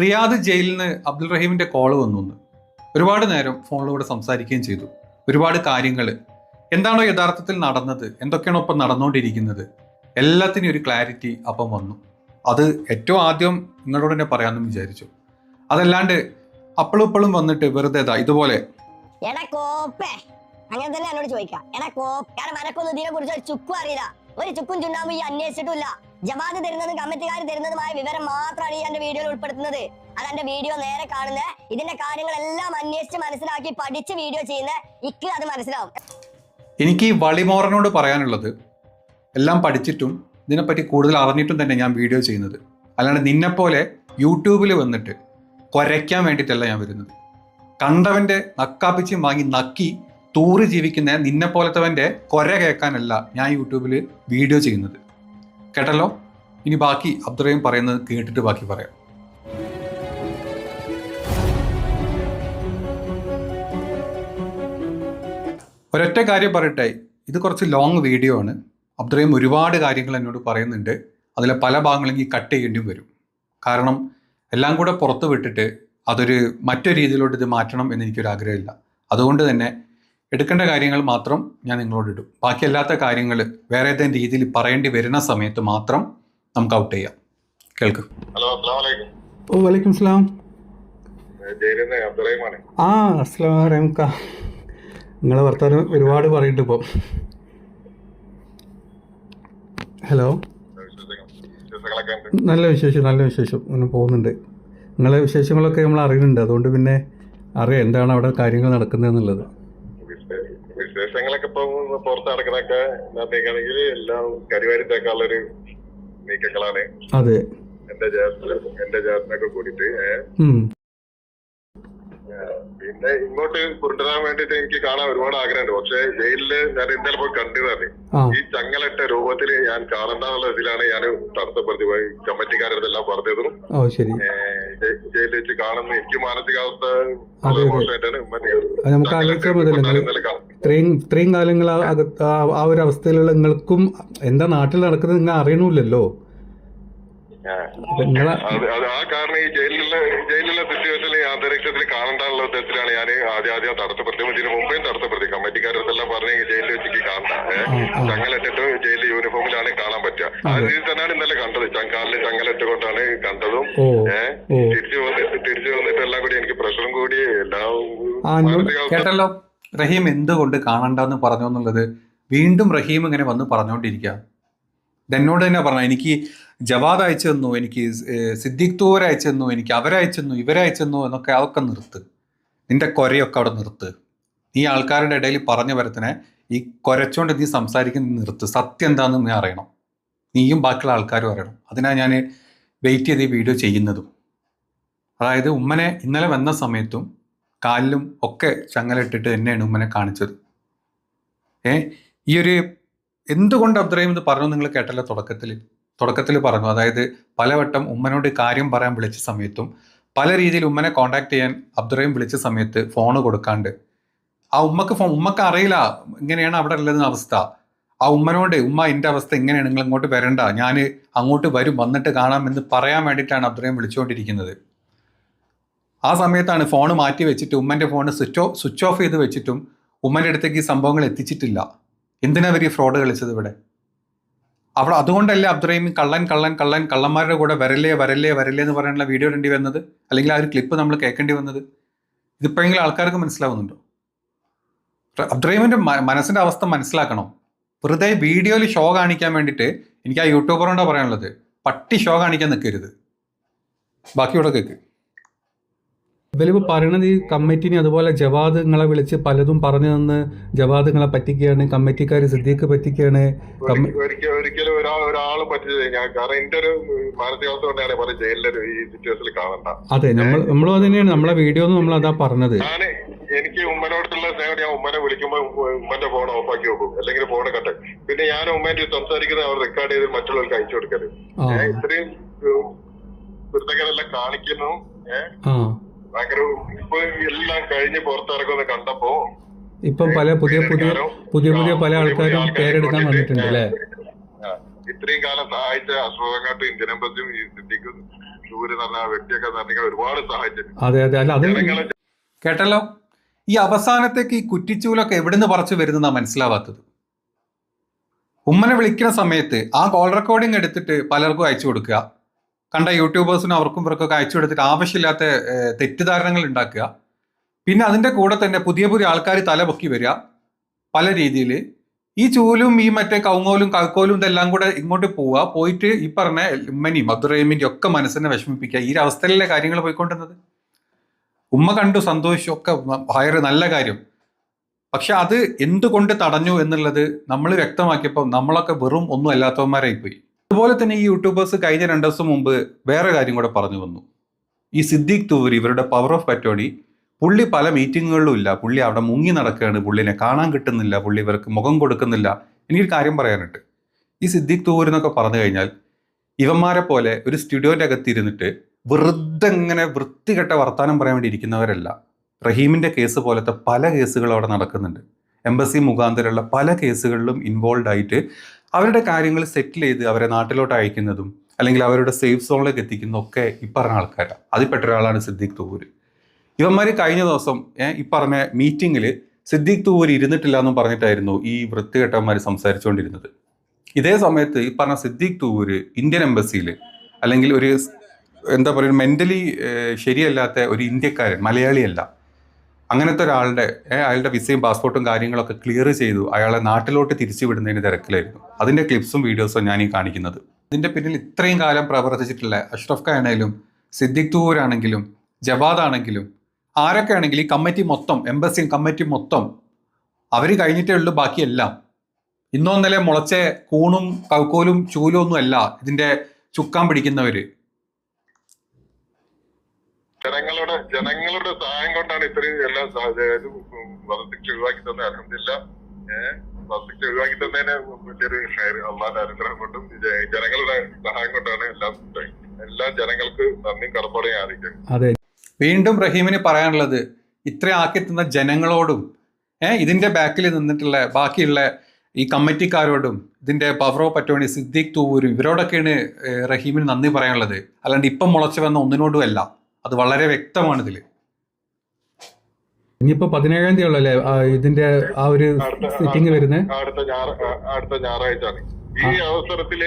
Riyadh ജയിലിൽ നിന്ന് Abdul റഹീമിന്റെ call വന്നു ഒരുപാട് നേരം ഫോണിലൂടെ സംസാരിക്കുകയും ചെയ്തു. ഒരുപാട് കാര്യങ്ങൾ എന്താണോ യഥാർത്ഥത്തിൽ നടന്നത്? എന്തൊക്കെയാണോ ഇപ്പം നടന്നുകൊണ്ടിരിക്കുന്നത് എല്ലാത്തിനും ഒരു ക്ലാരിറ്റി അപ്പം വന്നു. അത് ഏറ്റവും ആദ്യം നിങ്ങളോട് തന്നെ പറയാമെന്ന് വിചാരിച്ചു. അതല്ലാണ്ട് അപ്പോഴും ഇപ്പോഴും വന്നിട്ട് വെറുതെ ഇതാ ഇതുപോലെ. അങ്ങനെ തന്നെ എന്നോട് ചോദിക്കാം. എടാ കോപ്പ് കാരണം എനക്കൊന്നും ഇതിനെ കുറിച്ച് ഒരു ചുക്കും അറിയില്ല. ഒരു ചുക്കും ചുണ്ടാകുമ്പോ ഈ അന്വേഷിച്ചിട്ടില്ല ജമാഅത്ത് തരുന്നതും കമ്മിറ്റിക്കാർ തരുന്നതുമായ വിവരം മാത്രമാണ് ഈ എന്റെ വീഡിയോയിൽ ഉൾപ്പെടുത്തുന്നത്. അത് എന്റെ വീഡിയോ നേരെ കാണുന്ന ഇതിന്റെ കാര്യങ്ങളെല്ലാം അന്വേഷിച്ച് മനസ്സിലാക്കി പഠിച്ച് വീഡിയോ ചെയ്യുന്ന ഇക്ക് അത് മനസ്സിലാവും. എനിക്ക് വളിമോറനോട് പറയാനുള്ളത് എല്ലാം പഠിച്ചിട്ടും ഇതിനെപ്പറ്റി കൂടുതൽ അറിഞ്ഞിട്ടും തന്നെ ഞാൻ വീഡിയോ ചെയ്യുന്നത്. അല്ലാണ്ട് നിന്നെപ്പോലെ യൂട്യൂബിൽ വന്നിട്ട് കുരയ്ക്കാൻ വേണ്ടിയിട്ടല്ല ഞാൻ വരുന്നത്. കണ്ടവന്റെ നക്കാപ്പിച്ചും വാങ്ങി നക്കി തൂറി ജീവിക്കുന്ന നിന്നെ പോലത്തവന്റെ കൊര കേൾക്കാനല്ല ഞാൻ യൂട്യൂബിൽ വീഡിയോ ചെയ്യുന്നത്. കേട്ടല്ലോ? ഇനി ബാക്കി അബ്ദുറയും പറയുന്നത് കേട്ടിട്ട് ബാക്കി പറയാം. ഒരൊറ്റ കാര്യം പറയട്ടെ. ഇത് കുറച്ച് ലോങ് വീഡിയോ ആണ്. അബ്ദുറയും ഒരുപാട് കാര്യങ്ങൾ എന്നോട് പറയുന്നുണ്ട്. അതിലെ പല ഭാഗങ്ങളും എനിക്ക് കട്ട് ചെയ്യേണ്ടി വരും. കാരണം എല്ലാം കൂടെ പുറത്ത് വിട്ടിട്ട് അതൊരു മറ്റൊരു രീതിയിലോട്ട് ഇത് മാറ്റണം എന്ന് എനിക്കൊരു ആഗ്രഹമില്ല അതുകൊണ്ട് തന്നെ എടുക്കേണ്ട കാര്യങ്ങൾ മാത്രം ഞാൻ നിങ്ങളോട് ഇടും. ബാക്കിയല്ലാത്ത കാര്യങ്ങൾ വേറെ ഏതെങ്കിലും രീതിയിൽ പറയേണ്ടി വരുന്ന സമയത്ത് മാത്രം നമുക്ക് ഔട്ട് ചെയ്യാം. കേൾക്ക്. ഹലോ ഓ വലൈക്കും സ്ലാം. ആ അസ്ലാം നിങ്ങളെ വർത്താനം ഒരുപാട് പറയുന്നുണ്ട് ഇപ്പം. ഹലോ. നല്ല വിശേഷം നല്ല വിശേഷം. അങ്ങനെ പോകുന്നുണ്ട്. നിങ്ങളെ വിശേഷങ്ങളൊക്കെ നമ്മൾ അറിയുന്നുണ്ട്. അതുകൊണ്ട് പിന്നെ അറിയാം എന്താണ് അവിടെ കാര്യങ്ങൾ നടക്കുന്നതെന്നുള്ളത്. വിശേ- വിശേഷങ്ങളൊക്കെ ഇപ്പൊ പുറത്ത് നടക്കുന്നൊക്കെ എന്നത്തേക്കാണെങ്കിൽ എല്ലാം കരിവാരിത്തേക്കാളൊരു നീക്കങ്ങളാണ്. അതെ. എന്റെ ജേഷനും എന്റെ ജേഷനൊക്കെ കൂടിയിട്ട് പിന്നെ ഇങ്ങോട്ട് കൊണ്ടുവരാൻ വേണ്ടിട്ട് എനിക്ക് കാണാൻ ഒരുപാട് ആഗ്രഹമുണ്ട്. പക്ഷെ ജയിലിൽ ഞാൻ ഇന്നലെ പോയി കണ്ടതാണ്. ഈ ചങ്ങലട്ട രൂപത്തിൽ ഞാൻ കാണണ്ടെന്നുള്ള ഇതിലാണ് ഞാൻ തടസ്സപ്പെടുത്തി പോയി കമ്മിറ്റിക്കാരുടെ എല്ലാം പറഞ്ഞതും. ജയിലിൽ വെച്ച് കാണുന്ന എനിക്ക് മാനസികാവസ്ഥ നമുക്ക് ആലോചിക്കാൻ കാണും. ഇത്രയും ഇത്രയും കാലങ്ങൾ ആ ഒരു അവസ്ഥയിലുള്ള നിങ്ങൾക്കും എന്താ നാട്ടിൽ നടക്കുന്നത് നിങ്ങൾ അറിയണമില്ലല്ലോ ആ. കാരണം ഈ ജയിലിലെ ജയിലിലെ സിറ്റുവേഷനിൽ അന്തരീക്ഷത്തിൽ കാണണ്ടാനുള്ള ഉദ്ദേശത്തിലാണ് ഞാൻ ആദ്യം ആദ്യം തടസ്സപ്പെടുത്തി ഇതിന് മുമ്പേയും തടസ്സപ്പെടുത്തി. കമ്മിറ്റിക്കാരെല്ലാം പറഞ്ഞ ജയിലിൽ വെച്ചിട്ട് കാണണ്ട. ചങ്ങലിട്ടിട്ട് ജയിലിൽ യൂണിഫോമിലാണ് കാണാൻ പറ്റുക. ആ. രീതിയിൽ തന്നെയാണ് ഇന്നലെ കണ്ടത്. ചങ്കാലിൽ ചങ്ങലിട്ട് കൊണ്ടാണ് കണ്ടതും. ഏഹ് ഓ തിരിച്ചു വന്നിട്ട് തിരിച്ചു വന്നിട്ട് എല്ലാം കൂടി എനിക്ക് പ്രഷറും കൂടി എല്ലാം ആ, എന്നോട് മാനസികാവസ്ഥ കേട്ടല്ലോ? റഹീം എന്തുകൊണ്ട് കാണണ്ടെന്ന് പറഞ്ഞു എന്നുള്ളത്. വീണ്ടും റഹീം ഇങ്ങനെ വന്ന് പറഞ്ഞുകൊണ്ടിരിക്കുക എന്നോട് തന്നെ പറഞ്ഞു എനിക്ക് ജവാദ് അയച്ചു തന്നു എനിക്ക് സിദ്ദിഖ് തൂവർ അയച്ചു തന്നു എനിക്ക് അവരയച്ചു തന്നു ഇവരയച്ചു തന്നു എന്നൊക്കെ അതൊക്കെ നിർത്ത്. നിന്റെ കൊരയൊക്കെ അവിടെ നിർത്ത്. നീ ആൾക്കാരുടെ ഇടയിൽ പറഞ്ഞു വരത്തിനെ ഈ കൊരച്ചോണ്ട് നീ സംസാരിക്കുന്ന നിർത്ത്. സത്യം എന്താണെന്ന് നീ അറിയണം. നീയും ബാക്കിയുള്ള ആൾക്കാരും അറിയണം. അതിനാ ഞാൻ വെയിറ്റ് ചെയ്ത് ഈ വീഡിയോ ചെയ്യുന്നതും. അതായത് ഉമ്മനെ ഇന്നലെ വന്ന സമയത്തും കാലിലും ഒക്കെ ചങ്ങലിട്ടിട്ട് തന്നെയാണ് ഉമ്മനെ കാണിച്ചത്. ഏ? ഈ ഒരു എന്തുകൊണ്ട് അബ്ദുറഹിം ഇത് പറഞ്ഞു നിങ്ങൾ കേട്ടല്ലോ തുടക്കത്തിൽ തുടക്കത്തിൽ പറഞ്ഞു. അതായത് പലവട്ടം ഉമ്മനോട് കാര്യം പറയാൻ വിളിച്ച സമയത്തും പല രീതിയിൽ ഉമ്മനെ കോണ്ടാക്ട് ചെയ്യാൻ അബ്ദുറഹിം വിളിച്ച സമയത്ത് ഫോണ് കൊടുക്കാണ്ട്. ആ ഉമ്മക്ക് ഫോൺ ഉമ്മക്ക് അറിയില്ല. ഇങ്ങനെയാണ് അവിടെ ഉള്ളത് അവസ്ഥ. ആ ഉമ്മനോട് ഉമ്മ എന്റെ അവസ്ഥ എങ്ങനെയാണ് നിങ്ങൾ ഇങ്ങോട്ട് വരണ്ട. ഞാൻ അങ്ങോട്ട് വരും. വന്നിട്ട് കാണാം എന്ന് പറയാൻ വേണ്ടിയിട്ടാണ് അബ്ദുറഹിം വിളിച്ചുകൊണ്ടിരിക്കുന്നത്. ആ സമയത്താണ് ഫോൺ മാറ്റി വെച്ചിട്ട് ഉമ്മന്റെ phone switch off switch off ചെയ്ത് വെച്ചിട്ടും ഉമ്മന്റെ അടുത്തേക്ക് ഈ സംഭവങ്ങൾ എത്തിച്ചിട്ടില്ല. എന്തിനാ അവർ ഈ ഫ്രോഡ് കളിച്ചത് ഇവിടെ? അവിടെ അതുകൊണ്ടല്ലേ അബ്ദുറഹീം കള്ളൻ കള്ളൻ കള്ളൻ കള്ളന്മാരുടെ കൂടെ വരല്ലേ വരല്ലേ വരല്ലേ എന്ന് പറയാനുള്ള വീഡിയോ ഇടേണ്ടി വന്നത്? അല്ലെങ്കിൽ ആ ഒരു ക്ലിപ്പ് നമ്മൾ കേൾക്കേണ്ടി വന്നത്? ഇതിപ്പോഴെങ്കിലും ആൾക്കാർക്ക് മനസ്സിലാവുന്നുണ്ടോ? അബ്ദുറഹീമിന്റെ മനസ്സിന്റെ അവസ്ഥ മനസ്സിലാക്കണം. വെറുതെ വീഡിയോയിൽ ഷോ കാണിക്കാൻ വേണ്ടിയിട്ട് എനിക്ക് ആ യൂട്യൂബറോണ്ടാണ് പറയാനുള്ളത്. പട്ടി ഷോ കാണിക്കാൻ നിൽക്കരുത് ബാക്കിയോടെ കേൾക്ക് ഇവലിപ്പോൾ പറയണത് ഈ കമ്മിറ്റിനെ അതുപോലെ ജവാദ് നിങ്ങളെ വിളിച്ച് പലതും പറഞ്ഞു തന്ന് ജവാദ് നിങ്ങളെ പറ്റിക്കുകയാണ് കമ്മിറ്റിക്കാർ സിദ്ദീഖ് പറ്റിക്കുകയാണ്. ഒരിക്കലും ഒരാൾ ഒരാൾ പറ്റില്ല ഞാൻ കാരണം എന്റെ ഒരു മാനസികാവസ്ഥ കൊണ്ടാണ് പറഞ്ഞത് ജയിലിലെ ഈ സിറ്റുവേഷനിൽ കാണണ്ട. അതെ നമ്മൾ നമ്മളും അത് നമ്മളെ വീഡിയോ നമ്മൾ അതാ പറഞ്ഞത് എനിക്ക് ഉമ്മനോടുള്ള സ്നേഹം ഞാൻ ഉമ്മനെ വിളിക്കുമ്പോൾ ഉമ്മന്റെ ഫോൺ ഓഫ് ആക്കി വെക്കും അല്ലെങ്കിൽ ഫോൺ കട്ട് പിന്നെ ഞാൻ ഉമ്മേന്റെ സംസാരിക്കുന്നത് അവർ റെക്കോർഡ് ചെയ്ത് മറ്റുള്ളവർക്ക് അയച്ചു കൊടുക്കരുത് ഇത്രയും കൃതകളെല്ലാം കാണിക്കുന്നു ഏഹ് ഭയങ്കര ഇപ്പൊ എല്ലാം കഴിഞ്ഞ് പുറത്തിറങ്ങുന്ന കണ്ടപ്പോ ഇപ്പം പല പുതിയ പുതിയ പുതിയ പുതിയ പല ആൾക്കാരും പേരെടുക്കാൻ വന്നിട്ടുണ്ട് അല്ലേ ഇത്രയും കാലം സഹായിച്ച അശ്വകാട്ടും ഇന്ത്യൻ എംബസിയും ഈ സിദ്ധിക്കും സൂര്യ എന്ന് വ്യക്തിയൊക്കെ തന്നെ ഒരുപാട് സഹായിച്ചിട്ടുണ്ട് അതെ അതെ. അല്ല അത് കേട്ടല്ലോ? ഈ അവസാനത്തേക്ക് ഈ കുറ്റിച്ചൂലൊക്കെ എവിടുന്ന് പറിച്ചു വരുന്നതാ മനസ്സിലാവാത്തത്. ഉമ്മനെ വിളിക്കുന്ന സമയത്ത് ആ കോൾ റെക്കോർഡിംഗ് എടുത്തിട്ട് പലർക്കും അയച്ചു കൊടുക്കുക. കണ്ട യൂട്യൂബേഴ്സിനും അവർക്കും ഇവർക്കൊക്കെ അയച്ചു കൊടുത്തിട്ട് ആവശ്യമില്ലാത്ത തെറ്റിദ്ധാരണകൾ ഉണ്ടാക്കുക. പിന്നെ അതിന്റെ കൂടെ തന്നെ പുതിയ പുതിയ ആൾക്കാർ തല പൊക്കി വരിക. പല രീതിയിൽ ഈ ചൂലും ഈ മറ്റേ കൗങ്ങോലും കൗക്കോലും ഇതെല്ലാം കൂടെ ഇങ്ങോട്ട് പോവുക. പോയിട്ട് ഈ പറഞ്ഞ ഉമ്മനെയും അബ്ദുറഹീമിന്റെ ഒക്കെ മനസ്സിനെ വിഷമിപ്പിക്കുക. ഈ അവസ്ഥയിലെ കാര്യങ്ങൾ പോയിക്കൊണ്ടിരുന്നത്. ഉമ്മ കണ്ടു സന്തോഷിച്ചു. ഒക്കെ ഭയങ്കര നല്ല കാര്യം. പക്ഷെ അത് എന്തുകൊണ്ട് തടഞ്ഞു എന്നുള്ളത് നമ്മൾ വ്യക്തമാക്കിയപ്പോൾ നമ്മളൊക്കെ വെറും ഒന്നും അല്ലാത്തവന്മാരായി പോയി അതുപോലെ തന്നെ ഈ യൂട്യൂബേഴ്സ് കഴിഞ്ഞ രണ്ടു ദിവസം മുമ്പ് വേറെ കാര്യം കൂടെ പറഞ്ഞു വന്നു. ഈ സിദ്ദീഖ് തൂവരി ഇവരുടെ പവർ ഓഫ് പറ്റോണി പുള്ളി പല മീറ്റിങ്ങുകളിലും ഇല്ല. പുള്ളി അവിടെ മുങ്ങി നടക്കുകയാണ്. പുള്ളിനെ കാണാൻ കിട്ടുന്നില്ല. പുള്ളി ഇവർക്ക് മുഖം കൊടുക്കുന്നില്ല. എനിക്കൊരു കാര്യം പറയാനുണ്ട്. ഈ സിദ്ദീഖ് തൂർ എന്നൊക്കെ പറഞ്ഞു കഴിഞ്ഞാൽ ഇവന്മാരെ പോലെ ഒരു സ്റ്റുഡിയോന്റെ അകത്ത് ഇരുന്നിട്ട് വെറുതെ ഇങ്ങനെ വൃത്തികെട്ട വർത്താനം പറയാൻ വേണ്ടി ഇരിക്കുന്നവരല്ല. റഹീമിന്റെ കേസ് പോലത്തെ പല കേസുകളും അവിടെ നടക്കുന്നുണ്ട്. എംബസി മുഖാന്തരമുള്ള പല കേസുകളിലും ഇൻവോൾവ് ആയിട്ട് അവരുടെ കാര്യങ്ങൾ സെറ്റിൽ ചെയ്ത് അവരെ നാട്ടിലോട്ട് അയക്കുന്നതും അല്ലെങ്കിൽ അവരുടെ സേഫ് സോണിലേക്ക് എത്തിക്കുന്നതും ഒക്കെ ഈ പറഞ്ഞ ആൾക്കാരാണ് അതിൽപ്പെട്ട ഒരാളാണ് സിദ്ദീഖ് തൂര് ഇവന്മാർ കഴിഞ്ഞ ദിവസം ഈ പറഞ്ഞ മീറ്റിങ്ങിൽ സിദ്ദീഖ് തൂര് ഇരുന്നിട്ടില്ല എന്നും പറഞ്ഞിട്ടായിരുന്നു ഈ വൃത്തികെട്ടന്മാർ സംസാരിച്ചുകൊണ്ടിരുന്നത് ഇതേ സമയത്ത് ഈ പറഞ്ഞ സിദ്ദീഖ് തൂര് ഇന്ത്യൻ എംബസിയിൽ അല്ലെങ്കിൽ ഒരു എന്താ പറയുക മെന്റലി ശരിയല്ലാത്ത ഒരു ഇന്ത്യക്കാരൻ മലയാളിയല്ല അങ്ങനത്തെ ഒരാളുടെ അയാളുടെ വിസയും പാസ്പോർട്ടും കാര്യങ്ങളൊക്കെ ക്ലിയർ ചെയ്തു. അയാളെ നാട്ടിലോട്ട് തിരിച്ചു വിടുന്നതിന് തിരക്കിലായിരുന്നു അതിന്റെ ക്ലിപ്സും വീഡിയോസും ഞാൻ ഈ കാണിക്കുന്നത്. ഇതിന്റെ പിന്നിൽ ഇത്രയും കാലം പ്രവർത്തിച്ചിട്ടുള്ള അഷ്റഫ് ഖാൻ ആണെങ്കിലും സിദ്ദിഖ് തൂർ ആണെങ്കിലും ജവാദ് ആണെങ്കിലും ആരൊക്കെ ആണെങ്കിലും ഈ കമ്മിറ്റി മൊത്തം എംബസി കമ്മിറ്റി മൊത്തം അവർ കഴിഞ്ഞിട്ടേ ഉള്ളൂ ബാക്കിയെല്ലാം. ഇന്നോ ഇന്നലെ മുളച്ച കൂണും കൗക്കോലും ചൂലും ഒന്നും അല്ല ഇതിന്റെ ചുക്കാൻ പിടിക്കുന്നവര്. ജനങ്ങളുടെ ജനങ്ങളുടെ സഹായം കൊണ്ടാണ് ഇത്രയും എല്ലാ വധശിക്ഷ ഒഴിവാക്കി തന്നെ അലഹമില്ല വധശിക്ഷ ഒഴിവാക്കി തന്നതിന് വലിയൊരു അള്ളാന്റെ അനുഗ്രഹം കൊണ്ടും ജനങ്ങളുടെ സഹായം കൊണ്ടാണ് എല്ലാം. എല്ലാ ജനങ്ങൾക്ക് നന്ദി കടപ്പാടെ ആയിരിക്കും അതെ. വീണ്ടും റഹീമിന് പറയാനുള്ളത് ഇത്ര ആക്കി തന്ന ജനങ്ങളോടും ഏഹ് ഇതിന്റെ ബാക്കിൽ നിന്നിട്ടുള്ള ബാക്കിയുള്ള ഈ കമ്മിറ്റിക്കാരോടും ഇതിന്റെ പവറോ പറ്റോണി സിദ്ദീഖ് തൂവൂരും ഇവരോടൊക്കെയാണ് റഹീമിന് നന്ദി പറയാനുള്ളത്. അല്ലാണ്ട് ഇപ്പം മുളച്ചു വന്ന ഒന്നിനോടും അല്ല. അത് വളരെ വ്യക്തമാണ് ഇതിൽ. ഇനിയിപ്പോ പതിനേഴാം തീയതി ഉള്ളല്ലേ ഇതിന്റെ ആ ഒരു സിറ്റിംഗ് വരുന്നത് അടുത്ത അടുത്ത ഞായറാഴ്ചയാണ്. ഈ അവസരത്തിൽ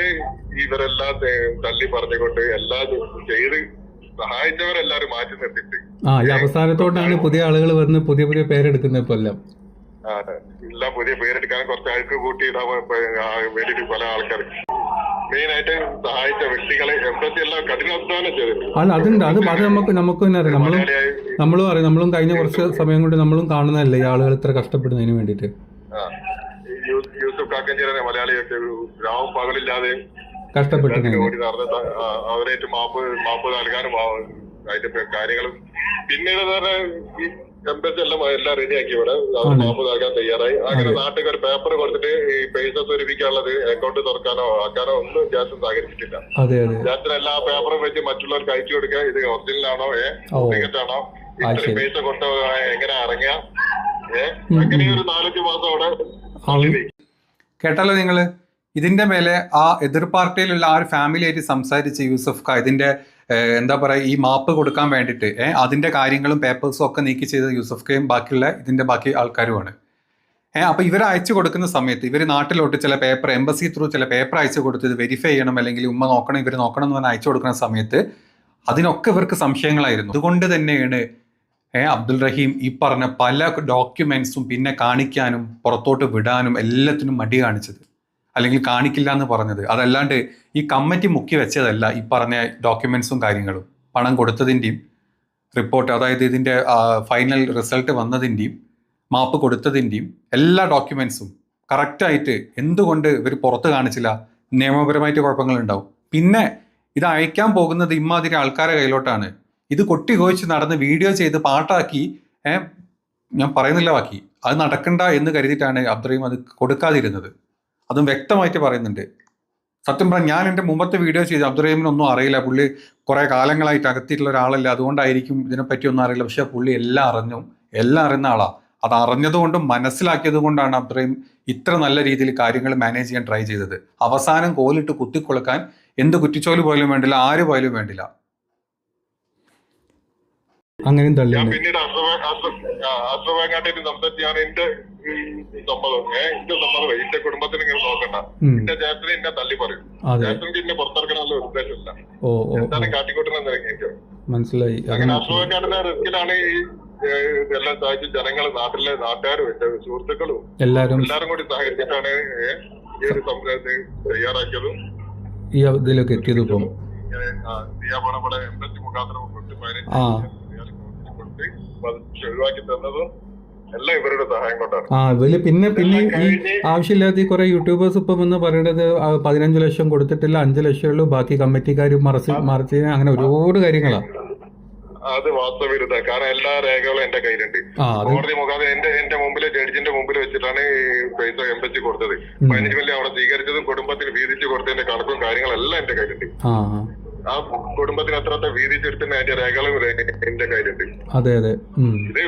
ഇവരെല്ലാം തള്ളി പറഞ്ഞുകൊണ്ട് എല്ലാം ചെയ്ത് സഹായിച്ചവരെല്ലാരും മാറ്റി നിർത്തിട്ട് ആ ഈ അവസാനത്തോട്ടാണ് പുതിയ ആളുകൾ വന്ന് പുതിയ പുതിയ പേരെടുക്കുന്നത് ഇപ്പൊ എല്ലാം എല്ലാം പുതിയ പേരെടുക്കാൻ കുറച്ച് ആൾക്ക് കൂട്ടി ഇടാൻ വേണ്ടിട്ട് പല ആൾക്കാർ സഹായിച്ച വ്യക്തികളെ എംബസി എല്ലാം കഠിനാധ്വാനം ചെയ്തിട്ടുണ്ട്. അല്ല അതുണ്ട്. അത് അത് നമുക്ക് നമുക്ക് തന്നെ അറിയാം. നമ്മളും നമ്മളും അറിയാം. നമ്മളും കഴിഞ്ഞ കുറച്ച് സമയം കൊണ്ട് നമ്മളും കാണുന്നതല്ലേ ഈ ആളുകൾ ഇത്ര കഷ്ടപ്പെടുന്നതിന് വേണ്ടിട്ട് യൂസുഫ് മലയാളിയൊക്കെ രാവും പകലില്ലാതെ കഷ്ടപ്പെട്ടിരുന്നത് ഓടി നടന്ന് ത- അവരായിട്ട് മാപ്പ് മാപ്പ് നൽകാനും അതിന്റെ കാര്യങ്ങളും പിന്നീട് തന്നെ എംബസി എല്ലാം എല്ലാം റെഡിയാക്കി ഇവിടെ. മാപ്പ് നൽകാൻ തയ്യാറായി. അങ്ങനെ. നാട്ടുകാർ പേപ്പർ കൊടുത്തിട്ട് ഈ പൈസ സ്വരൂപിക്കാനുള്ളത് അക്കൗണ്ട് തുറക്കാനോ ആക്കാനോ ഒന്നും ജാസ്തി സഹകരിച്ചിട്ടില്ല. ജാസ്തിന് എല്ലാ പേപ്പറും വെച്ച് മറ്റുള്ളവർക്ക് അയച്ചു കൊടുക്കുക. ഇത് ഒറിജിനലാണോ ഏ? ടിക്കറ്റ് ആണോ? ഇത്രയും പൈസ കൊണ്ട് എങ്ങനെ ഇറങ്ങിയ ഏ? അങ്ങനെ ഒരു നാലഞ്ച് മാസം അവിടെ കേട്ടല്ലോ നിങ്ങൾ? ഇതിന്റെ മേലെ ആ എതിർ പാർട്ടിയിലുള്ള ആ ഒരു ഫാമിലി ആയിട്ട് സംസാരിച്ച് യൂസഫ് ഖാ ഇതിന്റെ എന്താ പറയുക ഈ മാപ്പ് കൊടുക്കാൻ വേണ്ടിയിട്ട് ഏഹ്, അതിന്റെ കാര്യങ്ങളും പേപ്പേഴ്സും ഒക്കെ നീക്കി ചെയ്ത യൂസഫ് കെയും ബാക്കിയുള്ള ഇതിന്റെ ബാക്കി ആൾക്കാരുമാണ്. ഏഹ് അപ്പോൾ ഇവർ അയച്ചു കൊടുക്കുന്ന സമയത്ത് ഇവർ നാട്ടിലോട്ട് ചില പേപ്പർ എംബസി ത്രൂ ചില പേപ്പർ അയച്ചു കൊടുത്ത് വെരിഫൈ ചെയ്യണം അല്ലെങ്കിൽ ഉമ്മ നോക്കണം ഇവർ നോക്കണം എന്ന് പറഞ്ഞ് അയച്ചു കൊടുക്കുന്ന സമയത്ത് അതിനൊക്കെ ഇവർക്ക് സംശയങ്ങളായിരുന്നു. അതുകൊണ്ട് തന്നെയാണ് ഏഹ് അബ്ദുൽ റഹീം ഈ പറഞ്ഞ പല ഡോക്യുമെന്റ്സും പിന്നെ കാണിക്കാനും പുറത്തോട്ട് വിടാനും എല്ലാത്തിനും മടി കാണിച്ചത്. അല്ലെങ്കിൽ കാണിക്കില്ല എന്ന് പറഞ്ഞത്. അതല്ലാണ്ട് ഈ കമ്മിറ്റി മുക്കി വെച്ചതല്ല ഈ പറഞ്ഞ ഡോക്യുമെന്റ്സും കാര്യങ്ങളും. പണം കൊടുത്തതിന്റെയും റിപ്പോർട്ട് അതായത് ഇതിന്റെ ഫൈനൽ റിസൾട്ട് വന്നതിന്റെയും മാപ്പ് കൊടുത്തതിന്റെയും എല്ലാ ഡോക്യുമെന്റ്സും കറക്റ്റായിട്ട് എന്തുകൊണ്ട് ഇവർ പുറത്ത് കാണിച്ചില്ല? നിയമപരമായിട്ട് കുഴപ്പങ്ങൾ ഉണ്ടാവും പിന്നെ ഇത് അയക്കാൻ പോകുന്നത് ഇമാതിരി ആൾക്കാരെ കയ്യിലോട്ടാണ്. ഇത് കൊട്ടി കോഴിച്ച് നടന്ന് വീഡിയോ ചെയ്ത് പാട്ടാക്കി ഞാൻ പറയുന്നില്ല ബാക്കി. അത് നടക്കണ്ട എന്ന് കരുതിയിട്ടാണ് അത്രയും അത് കൊടുക്കാതിരുന്നത്. അതും വ്യക്തമായിട്ട് പറയുന്നുണ്ട്. സത്യം പറഞ്ഞാൽ ഞാൻ എന്റെ മുമ്പത്തെ വീഡിയോ ചെയ്ത് അബ്ദുറഹീമിനൊന്നും അറിയില്ല. പുള്ളി കുറേ കാലങ്ങളായിട്ട് അകത്തിയിട്ടുള്ള ഒരാളല്ല. അതുകൊണ്ടായിരിക്കും ഇതിനെപ്പറ്റി ഒന്നും അറിയില്ല. പക്ഷേ പുള്ളി എല്ലാം അറിഞ്ഞു എല്ലാം അറിയുന്ന ആളാണ് അത് അറിഞ്ഞതുകൊണ്ടും മനസ്സിലാക്കിയത് കൊണ്ടാണ് അബ്ദുറഹീം ഇത്ര നല്ല രീതിയിൽ കാര്യങ്ങൾ മാനേജ് ചെയ്യാൻ ട്രൈ ചെയ്തത്. അവസാനം കോലിട്ട് കുത്തിക്കൊളുക്കാൻ എന്ത് കുറ്റിച്ചോൽ പോലും വേണ്ടില്ല ആര് പോലും വേണ്ടില്ല. അങ്ങനെ ഞാൻ തള്ളിയാണ് അസുഖം അശ്രവാങ്ങാട്ടിട്ട് സംസാരിച്ച് ഞാൻ എന്റെ ഏഹ് എന്റെ സമ്മതം എന്റെ കുടുംബത്തിന് ഇങ്ങനെ നോക്കണ്ട. എന്റെ ചേട്ടനെ എന്നെ തള്ളി പറയും. ചേട്ടനിക്ക് എന്നെ പുറത്തിറക്കണമെന്നുള്ള ഉദ്ദേശമില്ല. എന്താണ് കാട്ടിക്കൂട്ടുന്നത് എനിക്ക് മനസ്സിലായി. അങ്ങനെ അസുഖക്കാരുടെ റിസ്കിലാണ് ഈ എല്ലാം സഹായിച്ച് ജനങ്ങൾ നാട്ടിലെ നാട്ടുകാരും എന്റെ സുഹൃത്തുക്കളും എല്ലാവരും എല്ലാരും കൂടി സഹകരിച്ചിട്ടാണ് ഈ ഒരു സംരംഭത്തെ തയ്യാറാക്കിയതും ഈ ഇതിലൊക്കെ എത്തിയത് ഇപ്പം മുഖാന്തരം ഒഴിവാക്കി തന്നതും എല്ലാം ഇവരുടെ സഹായം കൊണ്ടാണ്. ആ ഇവർ പിന്നെ പിന്നെ ഈ ആവശ്യമില്ലാത്ത കുറെ യൂട്യൂബേഴ്സ് ഇപ്പം എന്ന് പറയുന്നത് പതിനഞ്ച് ലക്ഷം കൊടുത്തിട്ടില്ല അഞ്ച് ലക്ഷം ഉള്ളൂ ബാക്കി കമ്മിറ്റിക്കാർ മറച്ച് മറച്ച് അങ്ങനെ ഒരുപാട് കാര്യങ്ങളാ. അത് വാസ്തവിരുദ്ധ കാരണം എല്ലാ രേഖകളും എന്റെ കയ്യിലുണ്ട്. കോടതി മുഖാന്തരം എന്റെ എന്റെ മുമ്പിൽ ജഡ്ജിന്റെ മുമ്പിൽ വെച്ചിട്ടാണ് ഈ പൈസ എംബസി കൊടുത്തത്. മാനേജ്മെന്റ് പതിനഞ്ച് അവിടെ സ്വീകരിച്ചതും കുടുംബത്തിന് വീതിച്ചു കൊടുത്തതിന്റെ കണക്കും കാര്യങ്ങളെല്ലാം എന്റെ കയ്യിലുണ്ട്. ആ കുടുംബത്തിന് എത്രത്തെ വീതിച്ചെടുത്തതിന്റെ അതിന്റെ രേഖകളും എന്റെ കയ്യിലുണ്ട്. അതെ. ഇത്